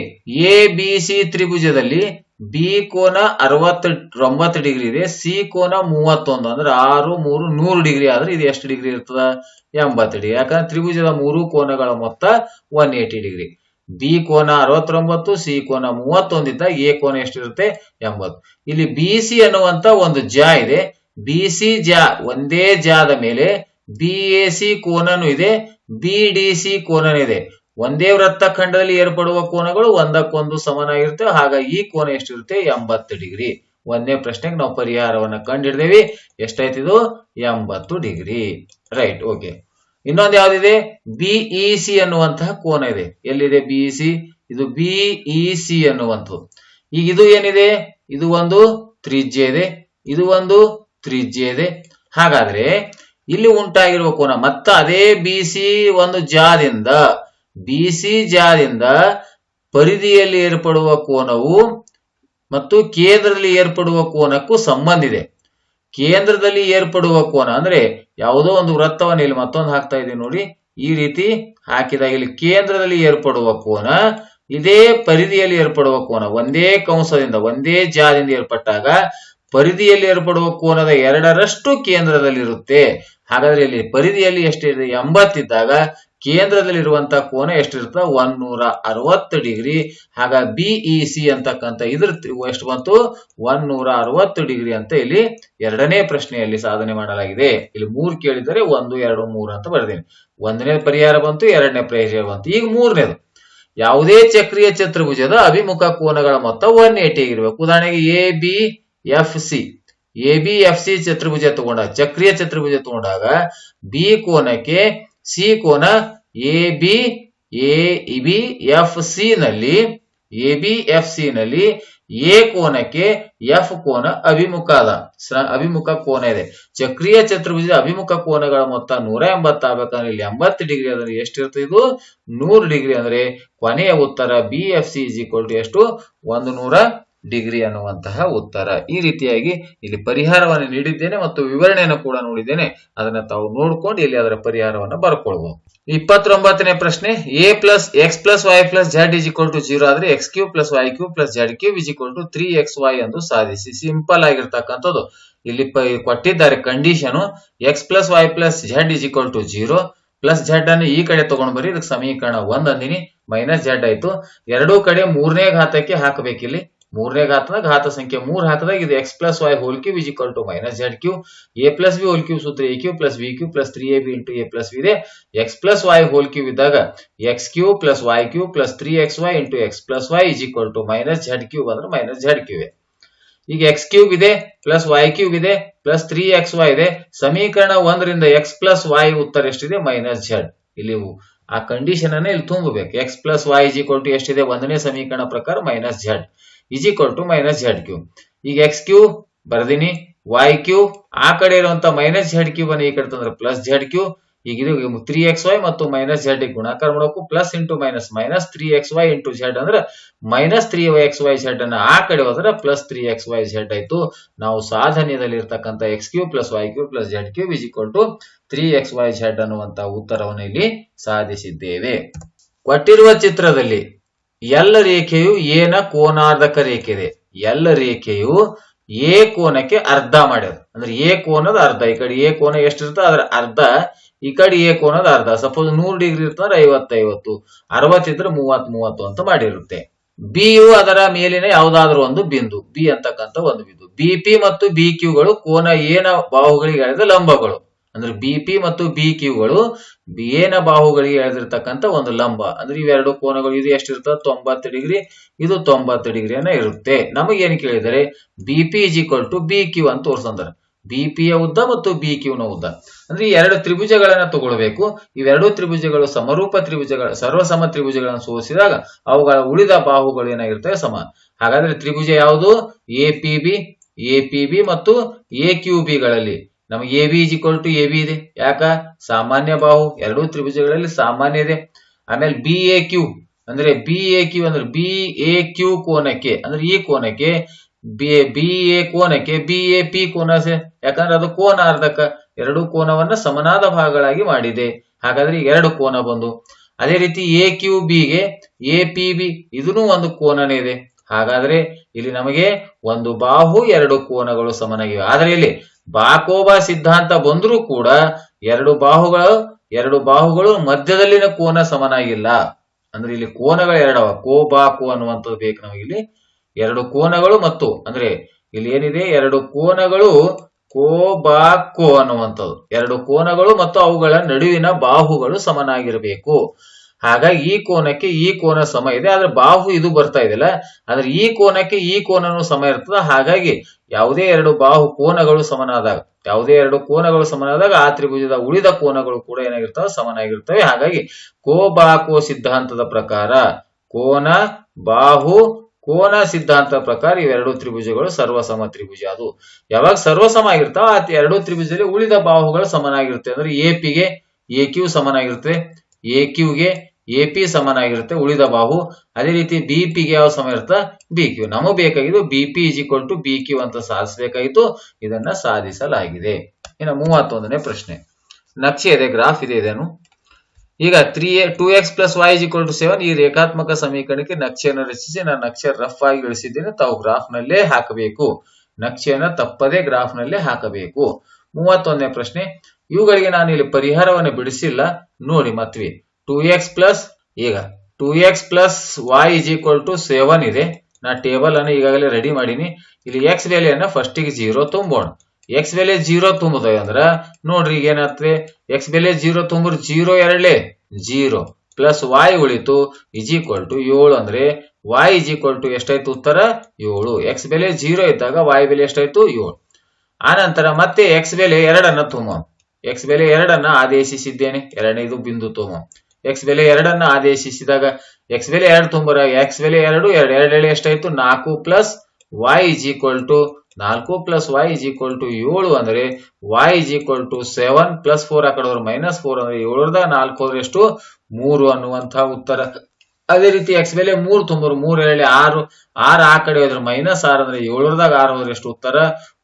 Speaker 1: ಎ ಬಿ ಸಿ ತ್ರಿಭುಜದಲ್ಲಿ ಬಿ ಕೋನ ಅರವತ್ತೊಂಬತ್ತು ಡಿಗ್ರಿ ಇದೆ, ಸಿ ಕೋನ ಮೂವತ್ತೊಂದು, ಅಂದ್ರೆ ಆರು, ಮೂರು, ನೂರು ಡಿಗ್ರಿ ಆದ್ರೆ ಇದು ಎಷ್ಟು ಡಿಗ್ರಿ ಇರ್ತದ? ಎಂಬತ್ತು ಡಿಗ್ರಿ. ಯಾಕಂದ್ರೆ ತ್ರಿಭುಜದ ಮೂರು ಕೋನಗಳ ಮೊತ್ತ ಒನ್ ಏಟಿ ಡಿಗ್ರಿ. ಬಿ ಕೋನ ಅರವತ್ತೊಂಬತ್ತು, ಸಿ ಕೋನ ಮೂವತ್ತೊಂದಿದ್ದಾಗ ಎ ಕೋನ ಎಷ್ಟಿರುತ್ತೆ? ಎಂಬತ್ತು. ಇಲ್ಲಿ ಬಿ, ಸಿ ಅನ್ನುವಂತ ಒಂದು ಜಾ ಇದೆ. ಬಿ, ಸಿ ಜಾ ಒಂದೇ ಜಾದ ಮೇಲೆ ಬಿ, ಎ, ಸಿ ಕೋನನು ಇದೆ, ಬಿ, ಡಿ, ಸಿ ಕೋನನು ಇದೆ. ಒಂದೇ ವೃತ್ತಖಂಡದಲ್ಲಿ ಏರ್ಪಡುವ ಕೋನಗಳು ಒಂದಕ್ಕೊಂದು ಸಮನಾಗಿರ್ತವೆ ಹಾಗಾಗಿ ಈ ಕೋನ ಎಷ್ಟಿರುತ್ತೆ? ಎಂಬತ್ತು ಡಿಗ್ರಿ. ಒಂದನೇ ಪ್ರಶ್ನೆಗೆ ನಾವು ಪರಿಹಾರವನ್ನ ಕಂಡಿಡ್ದೇವಿ. ಎಷ್ಟಾಯ್ತಿದು? ಎಂಬತ್ತು ಡಿಗ್ರಿ. Right, okay. ಇನ್ನೊಂದು ಯಾವ್ದಿದೆ? ಬಿಇ ಸಿ ಅನ್ನುವಂತಹ ಕೋನ ಇದೆ. ಎಲ್ಲಿದೆ ಬಿಇ ಸಿ ಇದು ಬಿಇ ಸಿ ಅನ್ನುವಂಥದ್ದು. ಈಗ ಇದು ಏನಿದೆ? ಇದು ಒಂದು ತ್ರಿಜ್ಯ ಇದೆ. ಇದು ಒಂದು ತ್ರಿಜ್ಯ ಇದೆ. ಹಾಗಾದ್ರೆ ಇಲ್ಲಿ ಉಂಟಾಗಿರುವ ಕೋನ ಮತ್ತ ಅದೇ ಬಿ ಸಿ ಒಂದು ಜಾದಿಂದ ಬಿ ಸಿ ಜಾದಿಂದ ಪರಿಧಿಯಲ್ಲಿ ಏರ್ಪಡುವ ಕೋನವು ಮತ್ತು ಕೇಂದ್ರದಲ್ಲಿ ಏರ್ಪಡುವ ಕೋನಕ್ಕೂ ಸಂಬಂಧಿದೆ ಕೇಂದ್ರದಲ್ಲಿ ಏರ್ಪಡುವ ಕೋನ ಅಂದ್ರೆ ಯಾವುದೋ ಒಂದು ವೃತ್ತವನ್ನು ಇಲ್ಲಿ ಮತ್ತೊಂದು ಹಾಕ್ತಾ ಇದೀವಿ ನೋಡಿ. ಈ ರೀತಿ ಹಾಕಿದಾಗ ಇಲ್ಲಿ ಕೇಂದ್ರದಲ್ಲಿ ಏರ್ಪಡುವ ಕೋನ, ಇದೇ ಪರಿಧಿಯಲ್ಲಿ ಏರ್ಪಡುವ ಕೋನ, ಒಂದೇ ಕಂಸದಿಂದ ಒಂದೇ ಜಾದಿಂದ ಏರ್ಪಟ್ಟಾಗ ಪರಿಧಿಯಲ್ಲಿ ಏರ್ಪಡುವ ಕೋನದ ಎರಡರಷ್ಟು ಕೇಂದ್ರದಲ್ಲಿರುತ್ತೆ. ಹಾಗಾದ್ರೆ ಇಲ್ಲಿ ಪರಿಧಿಯಲ್ಲಿ ಎಷ್ಟಿದೆ? ಎಂಬತ್ತಿದ್ದಾಗ ಕೇಂದ್ರದಲ್ಲಿರುವಂತಹ ಕೋನ ಎಷ್ಟಿರುತ್ತೆ ಒಂದೂರ ಅರವತ್ತು ಡಿಗ್ರಿ. ಹಾಗ ಬಿಇ ಅಂತಕ್ಕಂಥ ಇದ್ರ ಎಷ್ಟು ಬಂತು? ಒಂದೂರ ಅರವತ್ತು ಡಿಗ್ರಿ ಅಂತ ಇಲ್ಲಿ ಎರಡನೇ ಪ್ರಶ್ನೆಯಲ್ಲಿ ಸಾಧನೆ ಮಾಡಲಾಗಿದೆ. ಇಲ್ಲಿ ಮೂರು ಕೇಳಿದರೆ ಒಂದು, ಎರಡು, ಮೂರು ಅಂತ ಬರೆದೇನೆ. ಒಂದನೇ ಪರಿಹಾರ ಬಂತು, ಎರಡನೇ ಪರಿಹಾರ ಬಂತು. ಈಗ ಮೂರನೇದು. ಯಾವುದೇ ಚಕ್ರೀಯ ಚತುರ್ಭುಜದ ಅಭಿಮುಖ ಕೋನಗಳ ಮೊತ್ತ ಒನ್ ಏಟಿ ಆಗಿರ್ಬೇಕು. ಉದಾಹರಣೆಗೆ A B F C A B F C ಚತುರ್ಭುಜ ತಗೊಂಡಾಗ ಚಕ್ರೀಯ ಚತುರ್ಭುಜ ತಗೊಂಡಾಗ ಬಿ ಕೋನಕ್ಕೆ ಸಿ ಕೋನ A B A B F C ನಲ್ಲಿ ಎ ಬಿ ಎಫ್ ಸಿ ನಲ್ಲಿ ಎ ಕೋನಕ್ಕೆ ಎಫ್ ಕೋನ ಅಭಿಮುಖ ಅದ. ಅಭಿಮುಖ ಕೋನ ಇದೆ. ಚಕ್ರೀಯ ಚತುರ್ಭುಜದ ಅಭಿಮುಖ ಕೋನಗಳ ಮೊತ್ತ ನೂರ ಎಂಬತ್ತು ಆಗ್ಬೇಕಂದ್ರೆ ಇಲ್ಲಿ ಎಂಬತ್ತು ಡಿಗ್ರಿ ಅಂದ್ರೆ ಎಷ್ಟಿರ್ತದೆ ಇದು? ನೂರು ಡಿಗ್ರಿ ಅಂದ್ರೆ ಕೊನೆಯ ಉತ್ತರ B F C is equal to ಎಷ್ಟು? ಒಂದು ನೂರ ಡಿಗ್ರಿ ಅನ್ನುವಂತಹ ಉತ್ತರ. ಈ ರೀತಿಯಾಗಿ ಇಲ್ಲಿ ಪರಿಹಾರವನ್ನು ನೀಡಿದ್ದೇನೆ ಮತ್ತು ವಿವರಣೆಯನ್ನು ಕೂಡ ನೋಡಿದ್ದೇನೆ. ಅದನ್ನ ತಾವು ನೋಡ್ಕೊಂಡು ಇಲ್ಲಿ ಅದರ ಪರಿಹಾರವನ್ನು ಬರ್ಕೊಳ್ಬಹುದು ಇಪ್ಪತ್ತೊಂಬತ್ತನೇ ಪ್ರಶ್ನೆ A plus X plus Y plus Z is equal to zero ಆದ್ರೆ X cube plus Y cube plus Z cube is equal to three X Y ಎಂದು ಸಾಧಿಸಿ ಸಿಂಪಲ್ ಆಗಿರ್ತಕ್ಕಂಥದ್ದು. ಇಲ್ಲಿ ಕೊಟ್ಟಿದ್ದಾರೆ condition X plus Y plus Z is equal to zero plus Z ಅನ್ನು ಈ ಕಡೆ ತಗೊಂಡ್ ಬರ್ರಿ ಇದಕ್ಕೆ ಸಮೀಕರಣ ಒಂದ್ ಅಂದಿನಿ. ಮೈನಸ್ ಜೆಡ್ ಆಯ್ತು. ಎರಡೂ ಕಡೆ ಮೂರನೇ ಘಾತಕ್ಕೆ ಹಾಕಬೇಕಿಲ್ಲಿ. ಮೂರನೇ ಘಾತದ ಘಾತ ಸಂಖ್ಯೆ ಮೂರ್ ಹಾಕಿದಾಗ ಇದು X plus Y whole cube is equal to minus Z cube A plus B whole cube ಸೂತ್ರ A cube plus B cube plus three A B into A plus ಇದೆ. X plus Y whole cube ಇದ್ದಾಗ X cube plus Y cube plus three X Y into X plus Y is equal to minus Z cube ಅಂದ್ರೆ minus Z cube ಈಗ X cube ಇದೆ plus Y cube ಇದೆ plus three X Y ಇದೆ. ಸಮೀಕರಣ ಒಂದರಿಂದ X plus Y ಉತ್ತರ ಎಷ್ಟಿದೆ? Minus Z ಇಲ್ಲಿ ಆ ಕಂಡೀಷನ್ ಅನ್ನ ಇಲ್ಲಿ ತುಂಬಬೇಕು. X plus Y is equal to ಎಷ್ಟಿದೆ? ಒಂದನೇ ಸಮೀಕರಣ ಪ್ರಕಾರ minus Z is equal to minus Z cube ಈಗ ಎಕ್ಸ್ ಕ್ಯೂ ಬರ್ದಿನಿ ವೈ ಕ್ಯೂ ಆ ಕಡೆ ಇರುವಂತ ಮೈನಸ್ ಜೆಡ್ ಕ್ಯೂಬ್ ಬನ್ನಿ ಈ ಕಡೆ ತಂದ್ರೆ ಪ್ಲಸ್ ಜೆಡ್ ಕ್ಯೂ ಈಗ ಇದು ತ್ರೀ ಎಕ್ಸ್ ವೈ ಮತ್ತು ಮೈನಸ್ ಜೆಡ್ ಗುಣಾಕಾರ ಮಾಡಬೇಕು plus into minus minus three X Y into Z ಅಂದ್ರೆ minus three X Y Z ಅನ್ನ ಆ ಕಡೆ ಹೋದ್ರೆ plus three X Y Z ಆಯ್ತು. ನಾವು ಸಾಧನೆಯಲ್ಲಿ ಇರ್ತಕ್ಕಂಥ X cube plus Y cube plus Z cube is equal to three X Y Z ಅನ್ನುವಂತ ಉತ್ತರವನ್ನು ಇಲ್ಲಿ ಸಾಧಿಸಿದ್ದೇವೆ. ಕೊಟ್ಟಿರುವ ಚಿತ್ರದಲ್ಲಿ ಎಲ್ಲ ರೇಖೆಯು ಏನ ಕೋನಾರ್ಧಕ ರೇಖೆ ಇದೆ. ಎಲ್ಲ ರೇಖೆಯು ಎ ಕೋನಕ್ಕೆ ಅರ್ಧ ಮಾಡ್ಯದ. ಅಂದ್ರೆ ಎ ಕೋನದ ಅರ್ಧ, ಈ ಕಡೆ ಎ ಕೋನ ಎಷ್ಟಿರ್ತದೆ ಅದ್ರ ಅರ್ಧ, ಈ ಕಡೆ ಎ ಕೋನದ ಅರ್ಧ. ಸಪೋಸ್ ನೂರು ಡಿಗ್ರಿ ಇರ್ತಂದ್ರೆ ಐವತ್ತೈವತ್ತು, ಅರವತ್ತಿದ್ರೆ ಮೂವತ್ ಮೂವತ್ತು ಅಂತ ಮಾಡಿರುತ್ತೆ. ಬಿ ಯು ಅದರ ಮೇಲಿನ ಯಾವುದಾದ್ರೂ ಒಂದು ಬಿಂದು, ಬಿ ಅಂತಕ್ಕಂಥ ಒಂದು ಬಿಂದು. ಬಿ ಪಿ ಮತ್ತು ಬಿ ಕ್ಯೂಗಳು ಕೋನ ಏನ ಬಾಹುಗಳಿಗೆ ಲಂಬಗಳು. ಅಂದ್ರೆ ಬಿ ಪಿ ಮತ್ತು ಬಿ ಕ್ಯೂಗಳು ಎನ ಬಾಹುಗಳಿಗೆ ಎಳೆದಿರ್ತಕ್ಕಂಥ ಒಂದು ಲಂಬ. ಅಂದ್ರೆ ಇವೆರಡು ಕೋನಗಳು, ಇದು ಎಷ್ಟಿರ್ತದೆ ತೊಂಬತ್ತು ಡಿಗ್ರಿ, ಇದು ತೊಂಬತ್ತು ಡಿಗ್ರಿಯನ್ನ ಇರುತ್ತೆ. ನಮಗೇನು ಕೇಳಿದರೆ B P is equal to B Q ಅಂತ ತೋರಿಸಂದ್ರೆ ಬಿ ಪಿಯ ಉದ್ದ ಮತ್ತು ಬಿ ಕ್ಯೂನ ಉದ್ದ. ಅಂದ್ರೆ ಈ ಎರಡು ತ್ರಿಭುಜಗಳನ್ನ ತಗೊಳ್ಬೇಕು. ಇವೆರಡು ತ್ರಿಭುಜಗಳು ಸಮರೂಪ ತ್ರಿಭುಜಗಳ, ಸರ್ವಸಮ ತ್ರಿಭುಜಗಳನ್ನು ಸೋಸಿದಾಗ ಅವುಗಳ ಉಳಿದ ಬಾಹುಗಳು ಏನಾಗಿರ್ತವೆ? ಸಮ. ಹಾಗಾದ್ರೆ ತ್ರಿಭುಜ ಯಾವುದು? A P B A P B ಮತ್ತು ಎ ಕ್ಯೂ ಬಿಗಳಲ್ಲಿ ನಮಗೆ A B is equal to A B ಇದೆ. ಯಾಕ? ಸಾಮಾನ್ಯ ಬಾಹು ಎರಡೂ ತ್ರಿಭುಜಗಳಲ್ಲಿ ಸಾಮಾನ್ಯ ಇದೆ. ಆಮೇಲೆ ಬಿ ಎ ಕ್ಯೂ ಅಂದ್ರೆ ಬಿ ಎ ಕ್ಯೂ ಅಂದ್ರೆ ಬಿ ಎ ಕ್ಯೂ ಕೋನಕ್ಕೆ, ಅಂದ್ರೆ ಈ ಕೋನಕ್ಕೆ ಬಿ ಎ ಕೋನಕ್ಕೆ ಬಿ ಎ ಪಿ ಕೋನ ಯಾಕಂದ್ರೆ ಅದು ಕೋನಾರ್ಧಕ, ಎರಡು ಕೋನವನ್ನ ಸಮನಾದ ಭಾಗಗಳಾಗಿ ಮಾಡಿದೆ. ಹಾಗಾದ್ರೆ ಎರಡು ಕೋನ ಬಂದು, ಅದೇ ರೀತಿ ಎ ಕ್ಯೂ ಬಿಗೆ ಎ ಪಿ ಬಿ ಇದೂ ಒಂದು ಕೋನನೇ ಇದೆ. ಹಾಗಾದ್ರೆ ಇಲ್ಲಿ ನಮಗೆ ಒಂದು ಬಾಹು ಎರಡು ಕೋನಗಳು ಸಮನಾಗಿವೆ. ಆದ್ರೆ ಇಲ್ಲಿ ಬಾಕೋಬಾ ಸಿದ್ಧಾಂತ ಬಂದರೂ ಕೂಡ ಎರಡು ಬಾಹುಗಳು ಎರಡು ಬಾಹುಗಳು ಮಧ್ಯದಲ್ಲಿನ ಕೋನ ಸಮನಾಗಿಲ್ಲ. ಅಂದ್ರೆ ಇಲ್ಲಿ ಕೋನಗಳು ಎರಡವ. ಕೋ, ಬಾ, ಕೋ ಅನ್ನುವಂಥದ್ದು ಬೇಕು ನಮಗೆ ಇಲ್ಲಿ. ಎರಡು ಕೋನಗಳು ಮತ್ತು ಅಂದ್ರೆ ಇಲ್ಲಿ ಏನಿದೆ? ಎರಡು ಕೋನಗಳು ಕೋ, ಬಾ, ಕೋ ಅನ್ನುವಂಥದ್ದು. ಎರಡು ಕೋನಗಳು ಮತ್ತು ಅವುಗಳ ನಡುವಿನ ಬಾಹುಗಳು ಸಮನಾಗಿರಬೇಕು. ಹಾಗಾಗಿ ಈ ಕೋನಕ್ಕೆ ಈ ಕೋನ ಸಮ ಇದೆ. ಆದ್ರೆ ಬಾಹು ಇದು ಬರ್ತಾ ಇದೆಯಲ್ಲ? ಆದ್ರೆ ಈ ಕೋನಕ್ಕೆ ಈ ಕೋನನು ಸಮ ಇರ್ತದ. ಹಾಗಾಗಿ ಯಾವುದೇ ಎರಡು ಬಾಹು ಕೋನಗಳು ಸಮನಾದಾಗ, ಯಾವುದೇ ಎರಡು ಕೋನಗಳು ಸಮನಾದಾಗ ಆ ತ್ರಿಭುಜದ ಉಳಿದ ಕೋನಗಳು ಕೂಡ ಏನಾಗಿರ್ತವೆ? ಸಮನಾಗಿರ್ತವೆ. ಹಾಗಾಗಿ ಕೋ ಬಾ ಕೋ ಸಿದ್ಧಾಂತದ ಪ್ರಕಾರ ಕೋನ, ಬಾಹು, ಕೋನ ಸಿದ್ಧಾಂತದ ಪ್ರಕಾರ ಇವೆರಡು ತ್ರಿಭುಜಗಳು ಸರ್ವಸಮ ತ್ರಿಭುಜ. ಅದು ಯಾವಾಗ ಸರ್ವಸಮ ಆಗಿರ್ತಾವ? ಆ ಎರಡು ತ್ರಿಭುಜದಲ್ಲಿ ಉಳಿದ ಬಾಹುಗಳು ಸಮನಾಗಿರುತ್ತೆ ಅಂದ್ರೆ ಎ ಪಿಗೆ ಎ ಕ್ಯೂ ಸಮನಾಗಿರುತ್ತೆ ಎ ಕ್ಯೂಗೆ ಎ ಪಿ ಸಮನಾಗಿರುತ್ತೆ, ಉಳಿದ ಬಾಹು, ಅದೇ ರೀತಿ ಬಿ ಪಿಗೆ ಯಾವ ಸಮ ಇರುತ್ತೆ ಬಿ ಕ್ಯೂ ನಮಗೆ ಬೇಕಾಗಿದ್ದು B P is equal to B Q ಅಂತ ಸಾಧಿಸಬೇಕಾಯಿತು ಇದನ್ನ ಸಾಧಿಸಲಾಗಿದೆ. ಇನ್ನು ಮೂವತ್ತೊಂದನೇ ಪ್ರಶ್ನೆ. ನಕ್ಷೆ ಇದೆ, ಗ್ರಾಫ್ ಇದೆ, ಇದೇನು? ಈಗ three two X plus Y is equal to seven ಈ ರೇಖಾತ್ಮಕ ಸಮೀಕರಣಕ್ಕೆ ನಕ್ಷೆಯನ್ನು ರಚಿಸಿ, ನಾನು ನಕ್ಷೆ ರಫ್ ಆಗಿ ಇಳಿಸಿದ್ದೇನೆ, ತಾವು ಗ್ರಾಫ್ ನಲ್ಲೇ ಹಾಕಬೇಕು. ನಕ್ಷೆಯನ್ನ ತಪ್ಪದೇ ಗ್ರಾಫ್ ನಲ್ಲೇ ಹಾಕಬೇಕು. ಮೂವತ್ತೊಂದನೇ ಪ್ರಶ್ನೆ. ಇವುಗಳಿಗೆ ನಾನು ಇಲ್ಲಿ ಪರಿಹಾರವನ್ನು ಬಿಡಿಸಿಲ್ಲ. ನೋಡಿ, ಮತ್ವಿ. ಟೂ ಎಕ್ಸ್ ಪ್ಲಸ್ ಈಗ two X plus Y is equal to seven ಇದೆ. ನಾ ಟೇಬಲ್ ಅನ್ನು ಈಗಾಗಲೇ ರೆಡಿ ಮಾಡೀನಿ. ಇಲ್ಲಿ ಎಕ್ಸ್ ಬೆಲೆಯನ್ನ ಫಸ್ಟಿಗೆ ಜೀರೋ ತುಂಬೋಣ. ಎಕ್ಸ್ ಬೆಲೆ ಜೀರೋ ತುಂಬುದ ಅಂದ್ರೆ, ನೋಡ್ರಿ ಈಗ ಏನಾಗ್ತದೆ? ಎಕ್ಸ್ ಬೆಲೆ ಜೀರೋ ತುಂಬ್ರ ಜೀರೋ ಎರಡೇ ಜೀರೋ ಪ್ಲಸ್ ವಾಯ್ ಉಳಿತು ಇಸ್ ಈಕ್ವಲ್ ಟು ಏಳು ಅಂದ್ರೆ ವಾಯ್ ಇಸ್ ಈಕ್ವಲ್ ಟು ಎಷ್ಟಾಯ್ತು ಉತ್ತರ? ಏಳು. ಎಕ್ಸ್ ಬೆಲೆ ಜೀರೋ ಇದ್ದಾಗ ವಾಯ್ ಬೆಲೆ ಎಷ್ಟಾಯ್ತು? ಏಳು. ಆನಂತರ ಮತ್ತೆ ಎಕ್ಸ್ ಬೆಲೆ ಎರಡನ್ನ ತುಂಬ ಎಕ್ಸ್ ಬೆಲೆ ಎರಡನ್ನ ಆದೇಶಿಸಿದ್ದೇನೆ. ಎರಡನೇದು ಬಿಂದು ತುಂಬ ಎಕ್ಸ್ ಬೆಲೆ ಎರಡನ್ನ ಆದೇಶಿಸಿದಾಗ ಎಕ್ಸ್ ಬೆಲೆ ಎರಡು ತುಂಬರ ಎಕ್ಸ್ ಬೆಲೆ ಎರಡು ಎರಡು ಎರಡು ಎಳೆ ಎಷ್ಟಾಯ್ತು? ನಾಲ್ಕು plus Y is equal to ನಾಲ್ಕು plus Y is equal to ಏಳು ಅಂದ್ರೆ Y is equal to seven plus four ಆ ಕಡೆ ಮೈನಸ್ ಫೋರ್ ಅಂದ್ರೆ ಏಳರದ ನಾಲ್ಕು ಹೋದ್ರೆ ಎಷ್ಟು? ಮೂರು ಅನ್ನುವಂತಹ ಉತ್ತರ. ಅದೇ ರೀತಿ ಎಕ್ಸ್ ಬೆಲೆ ಮೂರು ತುಂಬರು, ಮೂರು ಹೇಳಿ ಆರು ಆರು ಆ ಕಡೆ ಹೋದ್ರೆ ಮೈನಸ್ ಆರು ಅಂದ್ರೆ ಏಳರದಾಗ ಆರು ಹೋದ್ರೆ ಎಷ್ಟು ಉತ್ತರ?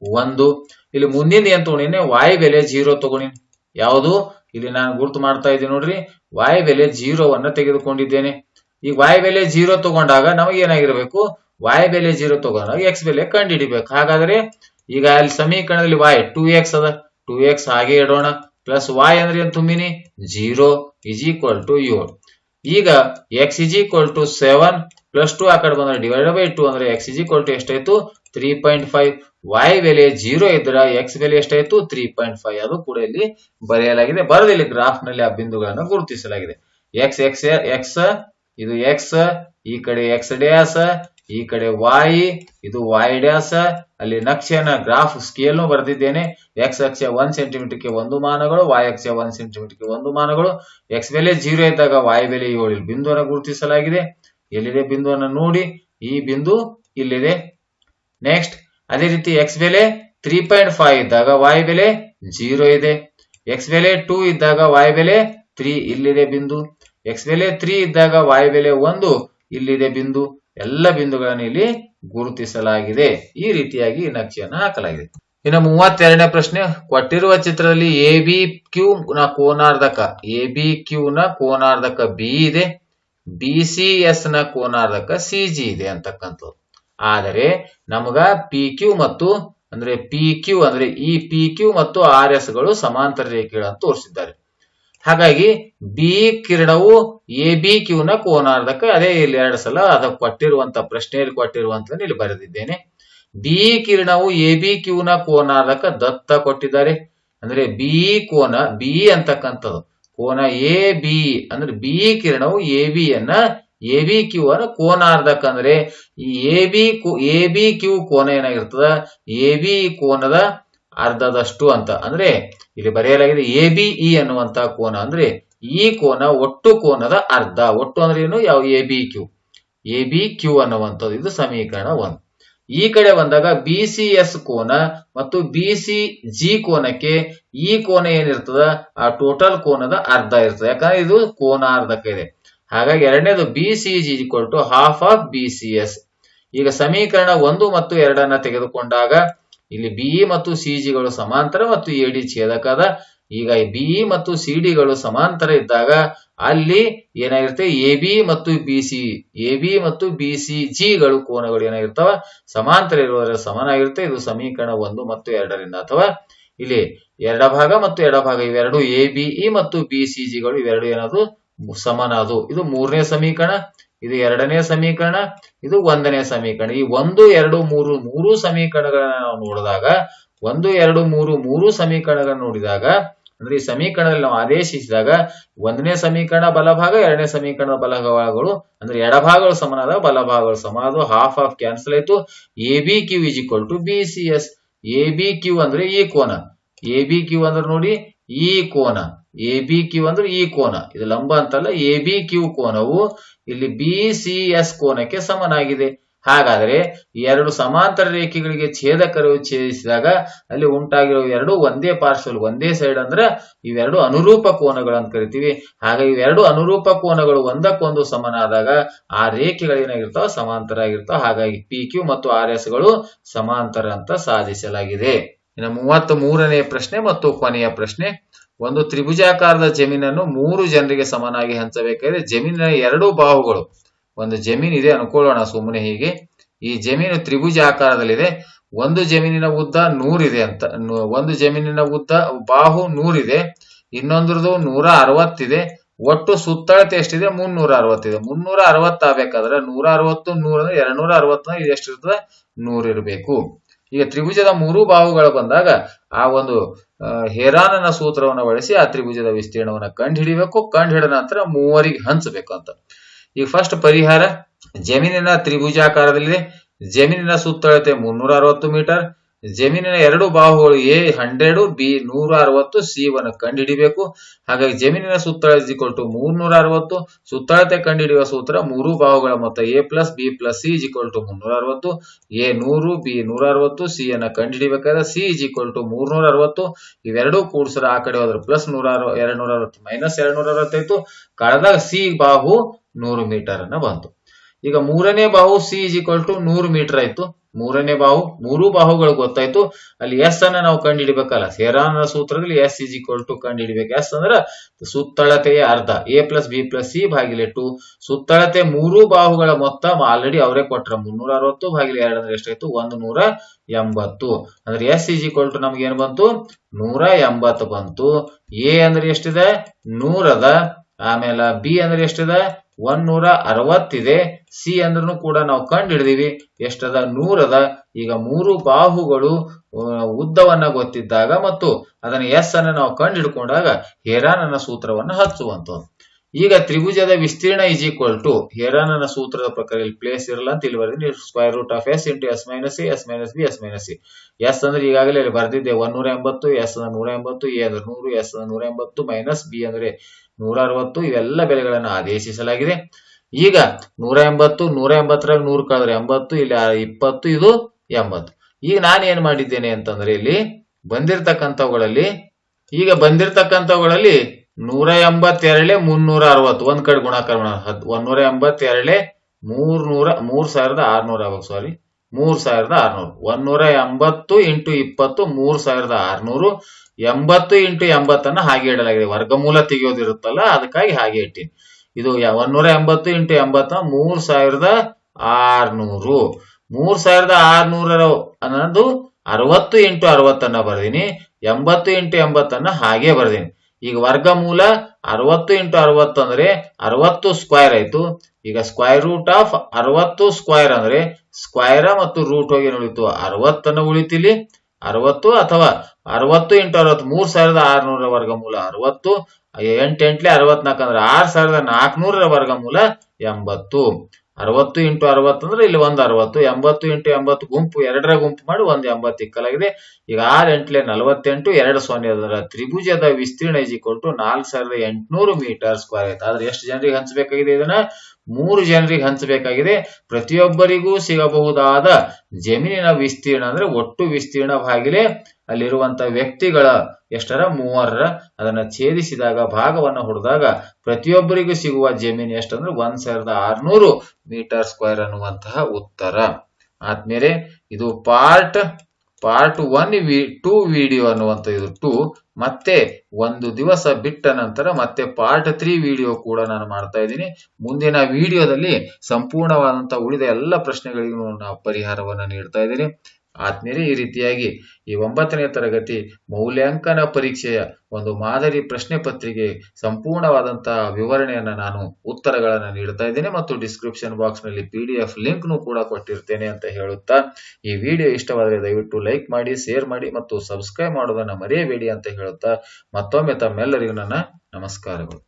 Speaker 1: ಒಂದು. ಇಲ್ಲಿ ಮುಂದಿನ ಏನ್ ತಗೊಂಡಿನಿ ವಾಯ್ ಬೆಲೆ ಜೀರೋ ತಗೊಂಡಿನಿ ಯಾವುದು? ಇಲ್ಲಿ ನಾನು ಗುರುತು ಮಾಡ್ತಾ ಇದ್ದೀನಿ ನೋಡ್ರಿ. ವಾಯ್ ಬೆಲೆ ಜೀರೋವನ್ನ ತೆಗೆದುಕೊಂಡಿದ್ದೇನೆ. ಈ ವಾಯ್ ಬೆಲೆ ಜೀರೋ ತಗೊಂಡಾಗ ನಮಗೆ ಏನಾಗಿರ್ಬೇಕು? ವಾಯ್ ಬೆಲೆ ಜೀರೋ ತಗೊಂಡಾಗ ಎಕ್ಸ್ ಬೆಲೆ ಕಂಡುಹಿಡಿಬೇಕು. ಹಾಗಾದ್ರೆ ಈಗ ಅಲ್ಲಿ ಸಮೀಕರಣದಲ್ಲಿ ವಾಯ್ ಟೂ ಎಕ್ಸ್ ಅದ. ಟೂ ಎಕ್ಸ್ ಹಾಗೆ ಇಡೋಣ. ಪ್ಲಸ್ ವಾಯ್ ಅಂದ್ರೆ ಏನ್ ತುಂಬಿನಿ? ಜೀರೋ ಇಸ್ ಈಕ್ವಲ್ ಟು ಏಳು ಈಗ X is equal to seven plus two ಆ ಕಡೆ ಬಂದ್ರೆ ಡಿವೈಡ್ ಬೈ ಟೂ ಅಂದ್ರೆ ಎಕ್ಸ್ ಇಸ್ ಈಕ್ವಲ್ ಟು ಎಷ್ಟಾಯ್ತು? ತ್ರೀ ಪಾಯಿಂಟ್ ಫೈವ್ ವಾಯ್ ಬೆಲೆ ಜೀರೋ ಇದ್ರೆ ಎಕ್ಸ್ ಬೆಲೆ ಎಷ್ಟಾಯ್ತು? ತ್ರೀ ಪಾಯಿಂಟ್ ಫೈವ್ ಅದು ಕೂಡ ಇಲ್ಲಿ ಬರೆಯಲಾಗಿದೆ. ಬರದಲ್ಲಿ ಗ್ರಾಫ್ನಲ್ಲಿ ಆ ಬಿಂದುಗಳನ್ನು ಗುರುತಿಸಲಾಗಿದೆ. ಎಕ್ಸ್ ಎಕ್ಸ್ ಎಕ್ಸ್ ಇದು ಎಕ್ಸ್ ಈ ಕಡೆ ಎಕ್ಸ್ ಡ್ಯಾಸ್ ಈ ಕಡೆ ವಾಯ್ ಇದು ವಾಯ್ ಡ್ಯಾಸ್ ಅಲ್ಲಿ ನಕ್ಷೆನ ಗ್ರಾಫ್ ಸ್ಕೇಲ್ ಬರೆದಿದ್ದೇನೆ. ಎಕ್ಸ್ ಎಕ್ಸ್ ಒಂದ್ ಸೆಂಟಿಮೀಟರ್ಗೆ ಒಂದು ಮಾನಗಳು ವಾಯ್ ಅಕ್ಷ ಒನ್ ಸೆಂಟಿಮೀಟರ್ಗೆ ಒಂದು ಮಾನಗಳು. ಎಕ್ಸ್ ಬೆಲೆ ಜೀರೋ ಇದ್ದಾಗ ವಾಯ್ ಬೆಲೆ ಏಳು. ಬಿಂದುವನ್ನು ಗುರುತಿಸಲಾಗಿದೆ. ಎಲ್ಲಿದೆ ಬಿಂದುವನ್ನು ನೋಡಿ? ಈ ಬಿಂದು ಇಲ್ಲಿದೆ. ನೆಕ್ಸ್ಟ್ ಅದೇ ರೀತಿ ಎಕ್ಸ್ ಬೆಲೆ ತ್ರೀ ಪಾಯಿಂಟ್ ಫೈವ್ ಇದ್ದಾಗ ವಾಯ್ ಬೆಲೆ ಜೀರೋ ಇದೆ. ಎಕ್ಸ್ ಬೆಲೆ ಟೂ ಇದ್ದಾಗ ವಾಯ್ ಬೆಲೆ ತ್ರೀ ಇಲ್ಲಿದೆ ಬಿಂದು. ಎಕ್ಸ್ ಬೆಲೆ ತ್ರೀ ಇದ್ದಾಗ ವಾಯ್ ಬೆಲೆ ಒಂದು ಇಲ್ಲಿದೆ ಬಿಂದು. ಎಲ್ಲ ಬಿಂದುಗಳನ್ನು ಇಲ್ಲಿ ಗುರುತಿಸಲಾಗಿದೆ. ಈ ರೀತಿಯಾಗಿ ನಕ್ಷೆಯನ್ನು ಹಾಕಲಾಗಿದೆ. ಇನ್ನು ಮೂವತ್ತೆರಡನೇ ಪ್ರಶ್ನೆ, ಕೊಟ್ಟಿರುವ ಚಿತ್ರದಲ್ಲಿ ಎ ಬಿ ಕ್ಯೂ ನ ಕೋನಾರ್ಧಕ ಎ ಬಿ ಕ್ಯೂ ನ ಕೋನಾರ್ಧಕ ಬಿ ಇದೆ. ಬಿ ಸಿ ಎಸ್ನ ಕೋನಾರ್ಧಕ ಸಿ ಜಿ ಇದೆ ಅಂತಕ್ಕಂಥದ್ದು. ಆದರೆ ನಮಗ ಪಿ ಮತ್ತು ಅಂದ್ರೆ ಪಿ ಅಂದ್ರೆ ಈ ಪಿ ಮತ್ತು ಆರ್ ಎಸ್ಗಳು ಸಮಾಂತರ ರೇಖೆಗಳನ್ನು ತೋರಿಸಿದ್ದಾರೆ. ಹಾಗಾಗಿ ಬಿ ಕಿರಣವು ಎ ಬಿ ಕ್ಯೂ ನ ಕೋನಾರ್ಧಕ, ಅದೇ ಇಲ್ಲಿ ಎರಡು ಸಲ ಅದ ಕೊಟ್ಟಿರುವಂತ ಪ್ರಶ್ನೆಯಲ್ಲಿ ಕೊಟ್ಟಿರುವಂತ ಇಲ್ಲಿ ಬರೆದಿದ್ದೇನೆ. ಬಿ ಕಿರಣವು ಎ ಬಿ ಕ್ಯೂ ನ ಕೋನಾರ್ಧಕ ದತ್ತ ಕೊಟ್ಟಿದ್ದಾರೆ. ಅಂದ್ರೆ ಬಿ ಕೋನ ಬಿ ಅಂತಕ್ಕಂಥದ್ದು. ಕೋನ ಎ ಬಿ ಅಂದ್ರೆ ಬಿ ಕಿರಣವು ಎ ಬಿ ಯನ್ನ ಎ ಬಿ ಕ್ಯೂ ಅಂದ್ರೆ ಕೋನಾರ್ಧಕ ಅಂದ್ರೆ ಈ A B A B Q ಕೋನ ಏನಾಗಿರ್ತದ? ಎ ಬಿ ಕೋನದ ಅರ್ಧದಷ್ಟು ಅಂತ. ಅಂದ್ರೆ ಇಲ್ಲಿ ಬರೆಯಲಾಗಿದೆ ಎ ಬಿ ಇ ಅನ್ನುವಂತ ಕೋನ. ಅಂದ್ರೆ ಈ ಕೋನ ಒಟ್ಟು ಕೋನದ ಅರ್ಧ. ಒಟ್ಟು ಅಂದ್ರೆ ಏನು? ಯಾವ A B Q A B Q ಅನ್ನುವಂಥದ್ದು. ಇದು ಸಮೀಕರಣ ಒಂದು. ಈ ಕಡೆ ಬಂದಾಗ ಬಿ ಸಿ ಎಸ್ ಕೋನ ಮತ್ತು ಬಿ ಸಿ ಜಿ ಕೋನಕ್ಕೆ ಈ ಕೋನ ಏನಿರ್ತದ? ಆ ಟೋಟಲ್ ಕೋನದ ಅರ್ಧ ಇರ್ತದೆ. ಯಾಕಂದ್ರೆ ಇದು ಕೋನಾರ್ಧಕ ಇದೆ. ಹಾಗಾಗಿ ಎರಡನೇದು B C is equal to half of B C S ಈಗ ಸಮೀಕರಣ ಒಂದು ಮತ್ತು ಎರಡನ್ನ ತೆಗೆದುಕೊಂಡಾಗ ಇಲ್ಲಿ ಬಿಇ ಮತ್ತು ಸಿಜಿಗಳು ಸಮಾಂತರ ಮತ್ತು ಎಡಿ ಛೇದಕದ. ಈಗ ಬಿಇ ಮತ್ತು ಸಿಡಿಗಳು ಸಮಾಂತರ ಇದ್ದಾಗ ಅಲ್ಲಿ ಏನಾಗಿರುತ್ತೆ? ಎ ಬಿ ಮತ್ತು ಬಿ ಸಿ ಎ ಬಿ ಮತ್ತು ಬಿ ಸಿ ಜಿಗಳು ಕೋನಗಳು ಏನಾಗಿರ್ತಾವ? ಸಮಾಂತರ ಇರುವುದರ ಸಮನಾಗಿರುತ್ತೆ. ಇದು ಸಮೀಕರಣ ಒಂದು ಮತ್ತು ಎರಡರಿಂದ. ಅಥವಾ ಇಲ್ಲಿ ಎಡಭಾಗ ಮತ್ತು ಎಡಭಾಗ ಇವೆರಡು ಎ ಬಿಇ ಮತ್ತು ಬಿ ಸಿ ಜಿಗಳು ಇವೆರಡು ಏನದು ಸಮನಾದು. ಇದು ಮೂರನೇ ಸಮೀಕರಣ, ಇದು ಎರಡನೇ ಸಮೀಕರಣ, ಇದು ಒಂದನೇ ಸಮೀಕರಣ. ಈ ಒಂದು, ಎರಡು, ಮೂರು ಮೂರು ಸಮೀಕರಣಗಳನ್ನ ನಾವು ನೋಡಿದಾಗ, ಒಂದು, ಎರಡು, ಮೂರು ಮೂರು ಸಮೀಕರಣಗಳನ್ನು ನೋಡಿದಾಗ, ಅಂದ್ರೆ ಈ ಸಮೀಕರಣದಲ್ಲಿ ನಾವು ಆದೇಶಿಸಿದಾಗ, ಒಂದನೇ ಸಮೀಕರಣ ಬಲಭಾಗ, ಎರಡನೇ ಸಮೀಕರಣದ ಬಲಭಾಗಗಳು, ಅಂದ್ರೆ ಎಡಭಾಗಗಳು ಸಮನಾದ ಬಲಭಾಗಗಳು ಸಮಾನ ಅದು ಹಾಫ್ ಆಫ್ ಕ್ಯಾನ್ಸಲ್ ಆಯ್ತು. A B Q is equal to B C S A B Q ಅಂದ್ರೆ ಈ ಕೋನ. ಎ ಬಿ ಕ್ಯೂ ಅಂದ್ರೆ ನೋಡಿ, ಈ ಕೋನ. ಎ ಬಿ ಕ್ಯೂ ಅಂದ್ರೆ ಈ ಕೋನ. ಇದು ಲಂಬ ಅಂತಲ್ಲ ಎ ಬಿ ಕ್ಯೂ ಕೋನವು ಇಲ್ಲಿ ಬಿ ಸಿ ಎಸ್ ಕೋನಕ್ಕೆ ಸಮನಾಗಿದೆ. ಹಾಗಾದ್ರೆ ಎರಡು ಸಮಾಂತರ ರೇಖೆಗಳಿಗೆ ಛೇದಕರು ಛೇದಿಸಿದಾಗ ಅಲ್ಲಿ ಉಂಟಾಗಿರೋ ಎರಡು ಒಂದೇ ಪಾರ್ಶ್ವಲ್ ಒಂದೇ ಸೈಡ್ ಅಂದ್ರೆ ಇವೆರಡು ಅನುರೂಪ ಕೋನಗಳು ಅಂತ ಕರಿತೀವಿ. ಹಾಗೆ ಇವೆರಡು ಅನುರೂಪ ಕೋನಗಳು ಒಂದಕ್ಕೊಂದು ಸಮನಾದಾಗ ಆ ರೇಖೆಗಳು ಏನಾಗಿರ್ತಾವ? ಸಮಾಂತರ ಆಗಿರ್ತಾವ. ಹಾಗಾಗಿ ಪಿ ಕ್ಯೂ ಮತ್ತು ಆರ್ ಎಸ್ಗಳು ಸಮಾಂತರ ಅಂತ ಸಾಧಿಸಲಾಗಿದೆ. ಇನ್ನು ಮೂವತ್ತ್ ಮೂರನೇ ಪ್ರಶ್ನೆ ಮತ್ತು ಕೊನೆಯ ಪ್ರಶ್ನೆ. ಒಂದು ತ್ರಿಭುಜಾಕಾರದ ಜಮೀನನ್ನು ಮೂರು ಜನರಿಗೆ ಸಮನಾಗಿ ಹಂಚಬೇಕಾದ್ರೆ ಜಮೀನಿನ ಎರಡು ಬಾಹುಗಳು, ಒಂದು ಜಮೀನು ಇದೆ, ಅನ್ಕೊಳ್ಳೋಣ ಸುಮ್ಮನೆ ಹೀಗೆ. ಈ ಜಮೀನು ತ್ರಿಭುಜ ಆಕಾರದಲ್ಲಿದೆ ಒಂದು ಜಮೀನಿನ ಉದ್ದ ನೂರಿದೆ ಅಂತ ಒಂದು ಜಮೀನಿನ ಉದ್ದ ಬಾಹು ನೂರಿದೆ. ಇನ್ನೊಂದ್ರದ್ದು ನೂರ ಅರವತ್ತಿದೆ ಒಟ್ಟು ಸುತ್ತಳತೆ ಎಷ್ಟಿದೆ? ಮುನ್ನೂರ ಅರವತ್ತಿದೆ ಮುನ್ನೂರ ಅರವತ್ತು ಆಗ್ಬೇಕಾದ್ರೆ ನೂರ ಅರವತ್ತು ನೂರ ಅಂದ್ರೆ ಎರಡ್ ನೂರ ಅರವತ್ತ ಎಷ್ಟಿರ್ತದೆ? ನೂರ್ ಇರಬೇಕು ಈಗ ತ್ರಿಭುಜದ ಮೂರು ಬಾಹುಗಳು ಬಂದಾಗ ಆ ಒಂದು ಹೇರಾನನ ಸೂತ್ರವನ್ನು ಬಳಸಿ ಆ ತ್ರಿಭುಜದ ವಿಸ್ತೀರ್ಣವನ್ನು ಕಂಡು ಹಿಡಿಬೇಕು ಕಂಡು ಹಿಡಿದ ನಂತರ ಮೂವರಿಗೆ ಹಂಚಬೇಕು ಅಂತ. ಈಗ ಫಸ್ಟ್ ಪರಿಹಾರ, ಜಮೀನಿನ ತ್ರಿಭುಜಾಕಾರದಲ್ಲಿ ಜಮೀನಿನ ಸುತ್ತಳತೆ ಮುನ್ನೂರ ಅರವತ್ತು ಮೀಟರ್. ಜಮೀನಿನ ಎರಡು ಬಾಹುಗಳು ಎ ಹಂಡ್ರೆಡ್ ಬಿ ನೂರ ಅರವತ್ತು ಸಿ ವನ್ನು ಕಂಡುಹಿಡಿಬೇಕು. ಹಾಗಾಗಿ ಜಮೀನಿನ ಸುತ್ತಳತೆ ಇಕ್ವಲ್ ಟು ಮೂರ್ನೂರ ಅರವತ್ತು ಸುತ್ತಳತೆ ಕಂಡುಹಿಡಿಯುವ ಸೂತ್ರ ಮೂರು ಬಾಹುಗಳ ಮೊತ್ತ A plus B plus C equal to ಮುನ್ನೂರ ಅರವತ್ತು ಎ ನೂರು, ಬಿ ನೂರ ಅರವತ್ತು ಸಿ ಅನ್ನ ಕಂಡುಹಿಡಿಬೇಕಾದ್ರೆ ಸಿ ಇಸ್ ಈಕ್ವಲ್ ಟು ಮೂರ್ನೂರ ಅರವತ್ತು ಇವೆರಡೂ ಕೂಡಿಸಿದ್ರೆ ಆ ಕಡೆ ಹೋದ್ರೆ ಪ್ಲಸ್ ನೂರ ಎರಡ್ ನೂರ ಅರವತ್ತು ಮೈನಸ್ ಎರಡ್ ನೂರ ಅರವತ್ತೈತು ಕಳೆದಾಗ ಸಿ ಬಾಹು ನೂರು ಮೀಟರ್ ಅನ್ನ ಬಂತು. ಈಗ ಮೂರನೇ ಬಾಹು ಸಿ ಇಸ್ ಈಕ್ವಲ್ ಟು ನೂರು ಮೀಟರ್ ಆಯ್ತು. ಮೂರನೇ ಬಾಹು, ಮೂರು ಬಾಹುಗಳು ಗೊತ್ತಾಯ್ತು. ಅಲ್ಲಿ ಎಸ್ ಅನ್ನ ನಾವು ಕಂಡುಹಿಡಬೇಕಲ್ಲ ಸೇರಾನ ಸೂತ್ರದಲ್ಲಿ ಎಸ್ ಇಸ್ ಈಕ್ವಲ್ ಟು ಕಂಡುಹಿಡಬೇಕು. ಎಸ್ ಅಂದ್ರೆ ಸುತ್ತಳತೆಯ ಅರ್ಧ A plus B plus C ಭಾಗಿಲೆ two ಸುತ್ತಳತೆ ಮೂರು ಬಾಹುಗಳ ಮೊತ್ತ ಆಲ್ರೆಡಿ ಅವರೇ ಕೊಟ್ರ. ಮುನ್ನೂರ ಅರವತ್ತು ಭಾಗಿಲೆ ಎರಡು ಅಂದ್ರೆ ಎಷ್ಟಾಯ್ತು? ಒಂದು ನೂರ ಎಂಬತ್ತು. ಅಂದ್ರೆ ಎಸ್ ಇಸ್ ಈಕ್ವಲ್ ಟು ನಮ್ಗೆ ಏನ್ ಬಂತು? ನೂರ ಎಂಬತ್ತು ಬಂತು. ಎ ಅಂದ್ರೆ ಎಷ್ಟಿದೆ? ನೂರದ. ಆಮೇಲೆ ಬಿ ಅಂದ್ರೆ ಎಷ್ಟಿದೆ? ಒಂದ್ ನೂರ ಅರವತ್ತಿದೆ ಸಿ ಅಂದ್ರೂ ಕೂಡ ನಾವು ಕಂಡು ಹಿಡಿದಿವಿ ಎಷ್ಟದ? ನೂರದ. ಈಗ ಮೂರು ಬಾಹುಗಳು ಉದ್ದವನ್ನ ಗೊತ್ತಿದ್ದಾಗ ಮತ್ತು ಅದನ್ನ ಎಸ್ ಅನ್ನ ನಾವು ಕಂಡು ಹಿಡ್ಕೊಂಡಾಗ ಹೇರಾನನ ಸೂತ್ರವನ್ನ ಹಚ್ಚುವಂತ ಈಗ ತ್ರಿಭುಜದ ವಿಸ್ತೀರ್ಣ ಇಸ್ ಈಕ್ವಲ್ ಟು ಹೇರಾನನ ಸೂತ್ರದ ಪ್ರಕಾರ ಇಲ್ಲಿ ಪ್ಲೇಸ್ ಇರಲ್ಲ ಅಂತ ಇಲ್ಲಿ ಬರ್ತೀನಿ square root of S into S minus S minus B S minus C S ಅಂದ್ರೆ ಈಗಾಗಲೇ ಇಲ್ಲಿ ಬರ್ದಿದ್ದೆ ಒಂದೂರ ಎಂಬತ್ತು ಎಸ್ ಅಂದ್ರೆ ನೂರ ಎಂಬತ್ತು ಎ ಅಂದ್ರೆ ನೂರು ಎಸ್ ಅಂದ್ರೆ ನೂರ ಎಂಬತ್ತು ಮೈನಸ್ ಬಿ ಅಂದ್ರೆ ನೂರ ಅರವತ್ತು ಇವೆಲ್ಲ ಬೆಲೆಗಳನ್ನು ಆದೇಶಿಸಲಾಗಿದೆ. ಈಗ ನೂರ ಎಂಬತ್ತು ನೂರ ಎಂಬತ್ತರಾಗ ನೂರು ಕಳೆದ್ರೆ ಎಂಬತ್ತು, ಇಲ್ಲಿ ಇಪ್ಪತ್ತು, ಇದು ಎಂಬತ್ತು. ಈಗ ನಾನು ಏನ್ ಮಾಡಿದ್ದೇನೆ ಅಂತಂದ್ರೆ ಇಲ್ಲಿ ಬಂದಿರತಕ್ಕಂಥವುಗಳಲ್ಲಿ, ಈಗ ಬಂದಿರತಕ್ಕಂಥವುಗಳಲ್ಲಿ ನೂರ ಎಂಬತ್ತೆರಡೇ ಮುನ್ನೂರ ಅರವತ್ತು ಒಂದ್ ಕಡೆ ಗುಣಾಕಾರ ಹದ್ ಒಂದೂರ ಎಂಬತ್ತೆರಡೇ ಮೂರ್ ನೂರ ಮೂರ್ ಸಾವಿರದ ಆರ್ನೂರ ಸಾರಿ ಮೂರ್ ಸಾವಿರದ ಆರ್ನೂರು. ಒಂದೂರ ಎಂಬತ್ತು ಇಂಟು ಇಪ್ಪತ್ತು, ಮೂರ್ ಸಾವಿರದ ಆರ್ನೂರು. ಎಂಬತ್ತು ಇಂಟು ಎಂಬತ್ತನ್ನ ಹಾಗೆ ಇಡಲಾಗಿದೆ. ವರ್ಗಮೂಲ ತೆಗೆಯೋದಿರುತ್ತಲ್ಲ, ಅದಕ್ಕಾಗಿ ಹಾಗೆ ಇಟ್ಟಿನಿ. ಇದು ಒಂದೂರ ಎಂಬತ್ತು ಇಂಟು ಎಂಬತ್ತ, ಮೂರ್ ಸಾವಿರದ ಆರ್ನೂರು. ಮೂರ್ ಸಾವಿರದ ಆರ್ನೂರ ಅನ್ನೋದು ಅರವತ್ತು ಇಂಟು ಅರವತ್ತನ್ನ ಬರ್ದೀನಿ. ಎಂಬತ್ತು ಇಂಟು ಎಂಬತ್ತನ್ನ ಹಾಗೆ ಬರ್ದೀನಿ. ಈಗ ವರ್ಗಮೂಲ ಅರವತ್ತು ಇಂಟು ಅರವತ್ತು ಅಂದ್ರೆ ಅರವತ್ತು ಸ್ಕ್ವೈರ್ ಆಯ್ತು. ಈಗ ಸ್ಕ್ವೈರ್ ರೂಟ್ ಆಫ್ ಅರವತ್ತು ಸ್ಕ್ವೈರ್ ಅಂದ್ರೆ ಸ್ಕ್ವೈರ ಮತ್ತು ರೂಟ್ ಹೋಗಿ ಉಳಿತು? ಅರವತ್ತನ್ನ ಉಳಿತಿಲಿ. ಅರವತ್ತು ಅಥವಾ ಅರವತ್ತು ಇಂಟು ಅರವತ್ತು ಮೂರ್ ಸಾವಿರದ ಆರ್ನೂರ ವರ್ಗಮೂಲ ಅರವತ್ತು. ಎಂಟು ಎಂಟ್ಲೆ ಅರವತ್ನಾಲ್ಕು ಅಂದ್ರೆ ಆರ್ ಸಾವಿರದ ನಾಲ್ಕುನೂರರ ವರ್ಗಮೂಲ ಎಂಬತ್ತು. ಅರವತ್ತು ಇಂಟು ಅರವತ್ತು ಅಂದ್ರೆ ಇಲ್ಲಿ ಒಂದು ಅರವತ್ತು, ಎಂಬತ್ತು ಇಂಟು ಎಂಬತ್ತು ಗುಂಪು, ಎರಡರ ಗುಂಪು ಮಾಡಿ ಒಂದ್ ಎಂಬತ್ತು ಇಕ್ಕಲಾಗಿದೆ. ಈಗ ಆರ್ ಎಂಟ್ಲೆ ನಲವತ್ತೆಂಟು, ಎರಡು ಸೊನ್ನೆ ಅದರ ತ್ರಿಭುಜದ ವಿಸ್ತೀರ್ಣ ಇಸ್ ಕೊಟ್ಟು ನಾಲ್ಕು ಸಾವಿರದ ಎಂಟುನೂರು ಮೀಟರ್ ಸ್ಕ್ವೇರ್ ಆಯ್ತು ಆದ್ರೆ ಎಷ್ಟು ಜನರಿಗೆ ಹಂಚಬೇಕಾಗಿದೆ ಇದನ್ನ? ಮೂರು ಜನರಿಗೆ ಹಂಚಬೇಕಾಗಿದೆ. ಪ್ರತಿಯೊಬ್ಬರಿಗೂ ಸಿಗಬಹುದಾದ ಜಮೀನಿನ ವಿಸ್ತೀರ್ಣ ಅಂದ್ರೆ ಒಟ್ಟು ವಿಸ್ತೀರ್ಣ ಭಾಗಿಲೆ ಅಲ್ಲಿರುವಂತ ವ್ಯಕ್ತಿಗಳ ಎಷ್ಟರ? ಮೂವರ ಅದನ್ನ ಛೇದಿಸಿದಾಗ, ಭಾಗವನ್ನು ಹೊಡೆದಾಗ ಪ್ರತಿಯೊಬ್ಬರಿಗೂ ಸಿಗುವ ಜಮೀನು ಎಷ್ಟಂದ್ರೆ? ಒಂದ್ ಸಾವಿರದ ಆರ್ನೂರು ಮೀಟರ್ ಸ್ಕ್ವೇರ್ ಅನ್ನುವಂತಹ ಉತ್ತರ. ಆದ್ಮೇಲೆ ಇದು part part one we two video ಅನ್ನುವಂಥ ಇದು ಟೂ ಮತ್ತೆ ಒಂದು ದಿವಸ ಬಿಟ್ಟ ನಂತರ ಮತ್ತೆ ಪಾರ್ಟ್ ತ್ರೀ ವಿಡಿಯೋ ಕೂಡ ನಾನು ಮಾಡ್ತಾ ಇದ್ದೀನಿ. ಮುಂದಿನ ವಿಡಿಯೋದಲ್ಲಿ ಸಂಪೂರ್ಣವಾದಂತಹ ಉಳಿದ ಎಲ್ಲ ಪ್ರಶ್ನೆಗಳಿಗೂ ನಾವು ಪರಿಹಾರವನ್ನು ನೀಡ್ತಾ ಇದ್ದೀನಿ. ಆದ್ಮೇಲೆ ಈ ರೀತಿಯಾಗಿ ಈ ಒಂಬತ್ತನೇ ತರಗತಿ ಮೌಲ್ಯಾಂಕನ ಪರೀಕ್ಷೆಯ ಒಂದು ಮಾದರಿ ಪ್ರಶ್ನೆ ಪತ್ರಿಕೆ ಸಂಪೂರ್ಣವಾದಂತಹ ವಿವರಣೆಯನ್ನು ನಾನು ಉತ್ತರಗಳನ್ನು ನೀಡ್ತಾ ಇದ್ದೇನೆ ಮತ್ತು ಡಿಸ್ಕ್ರಿಪ್ಷನ್ ಬಾಕ್ಸ್ನಲ್ಲಿ ಪಿ ಡಿ ಎಫ್ ಲಿಂಕ್ನು ಕೂಡ ಕೊಟ್ಟಿರ್ತೇನೆ ಅಂತ ಹೇಳುತ್ತಾ ಈ ವಿಡಿಯೋ ಇಷ್ಟವಾದರೆ ದಯವಿಟ್ಟು ಲೈಕ್ ಮಾಡಿ ಶೇರ್ ಮಾಡಿ ಮತ್ತು ಸಬ್ಸ್ಕ್ರೈಬ್ ಮಾಡೋದನ್ನು ಮರೆಯಬೇಡಿ ಅಂತ ಹೇಳುತ್ತಾ ಮತ್ತೊಮ್ಮೆ ತಮ್ಮೆಲ್ಲರಿಗೂ ನನ್ನ ನಮಸ್ಕಾರಗಳು.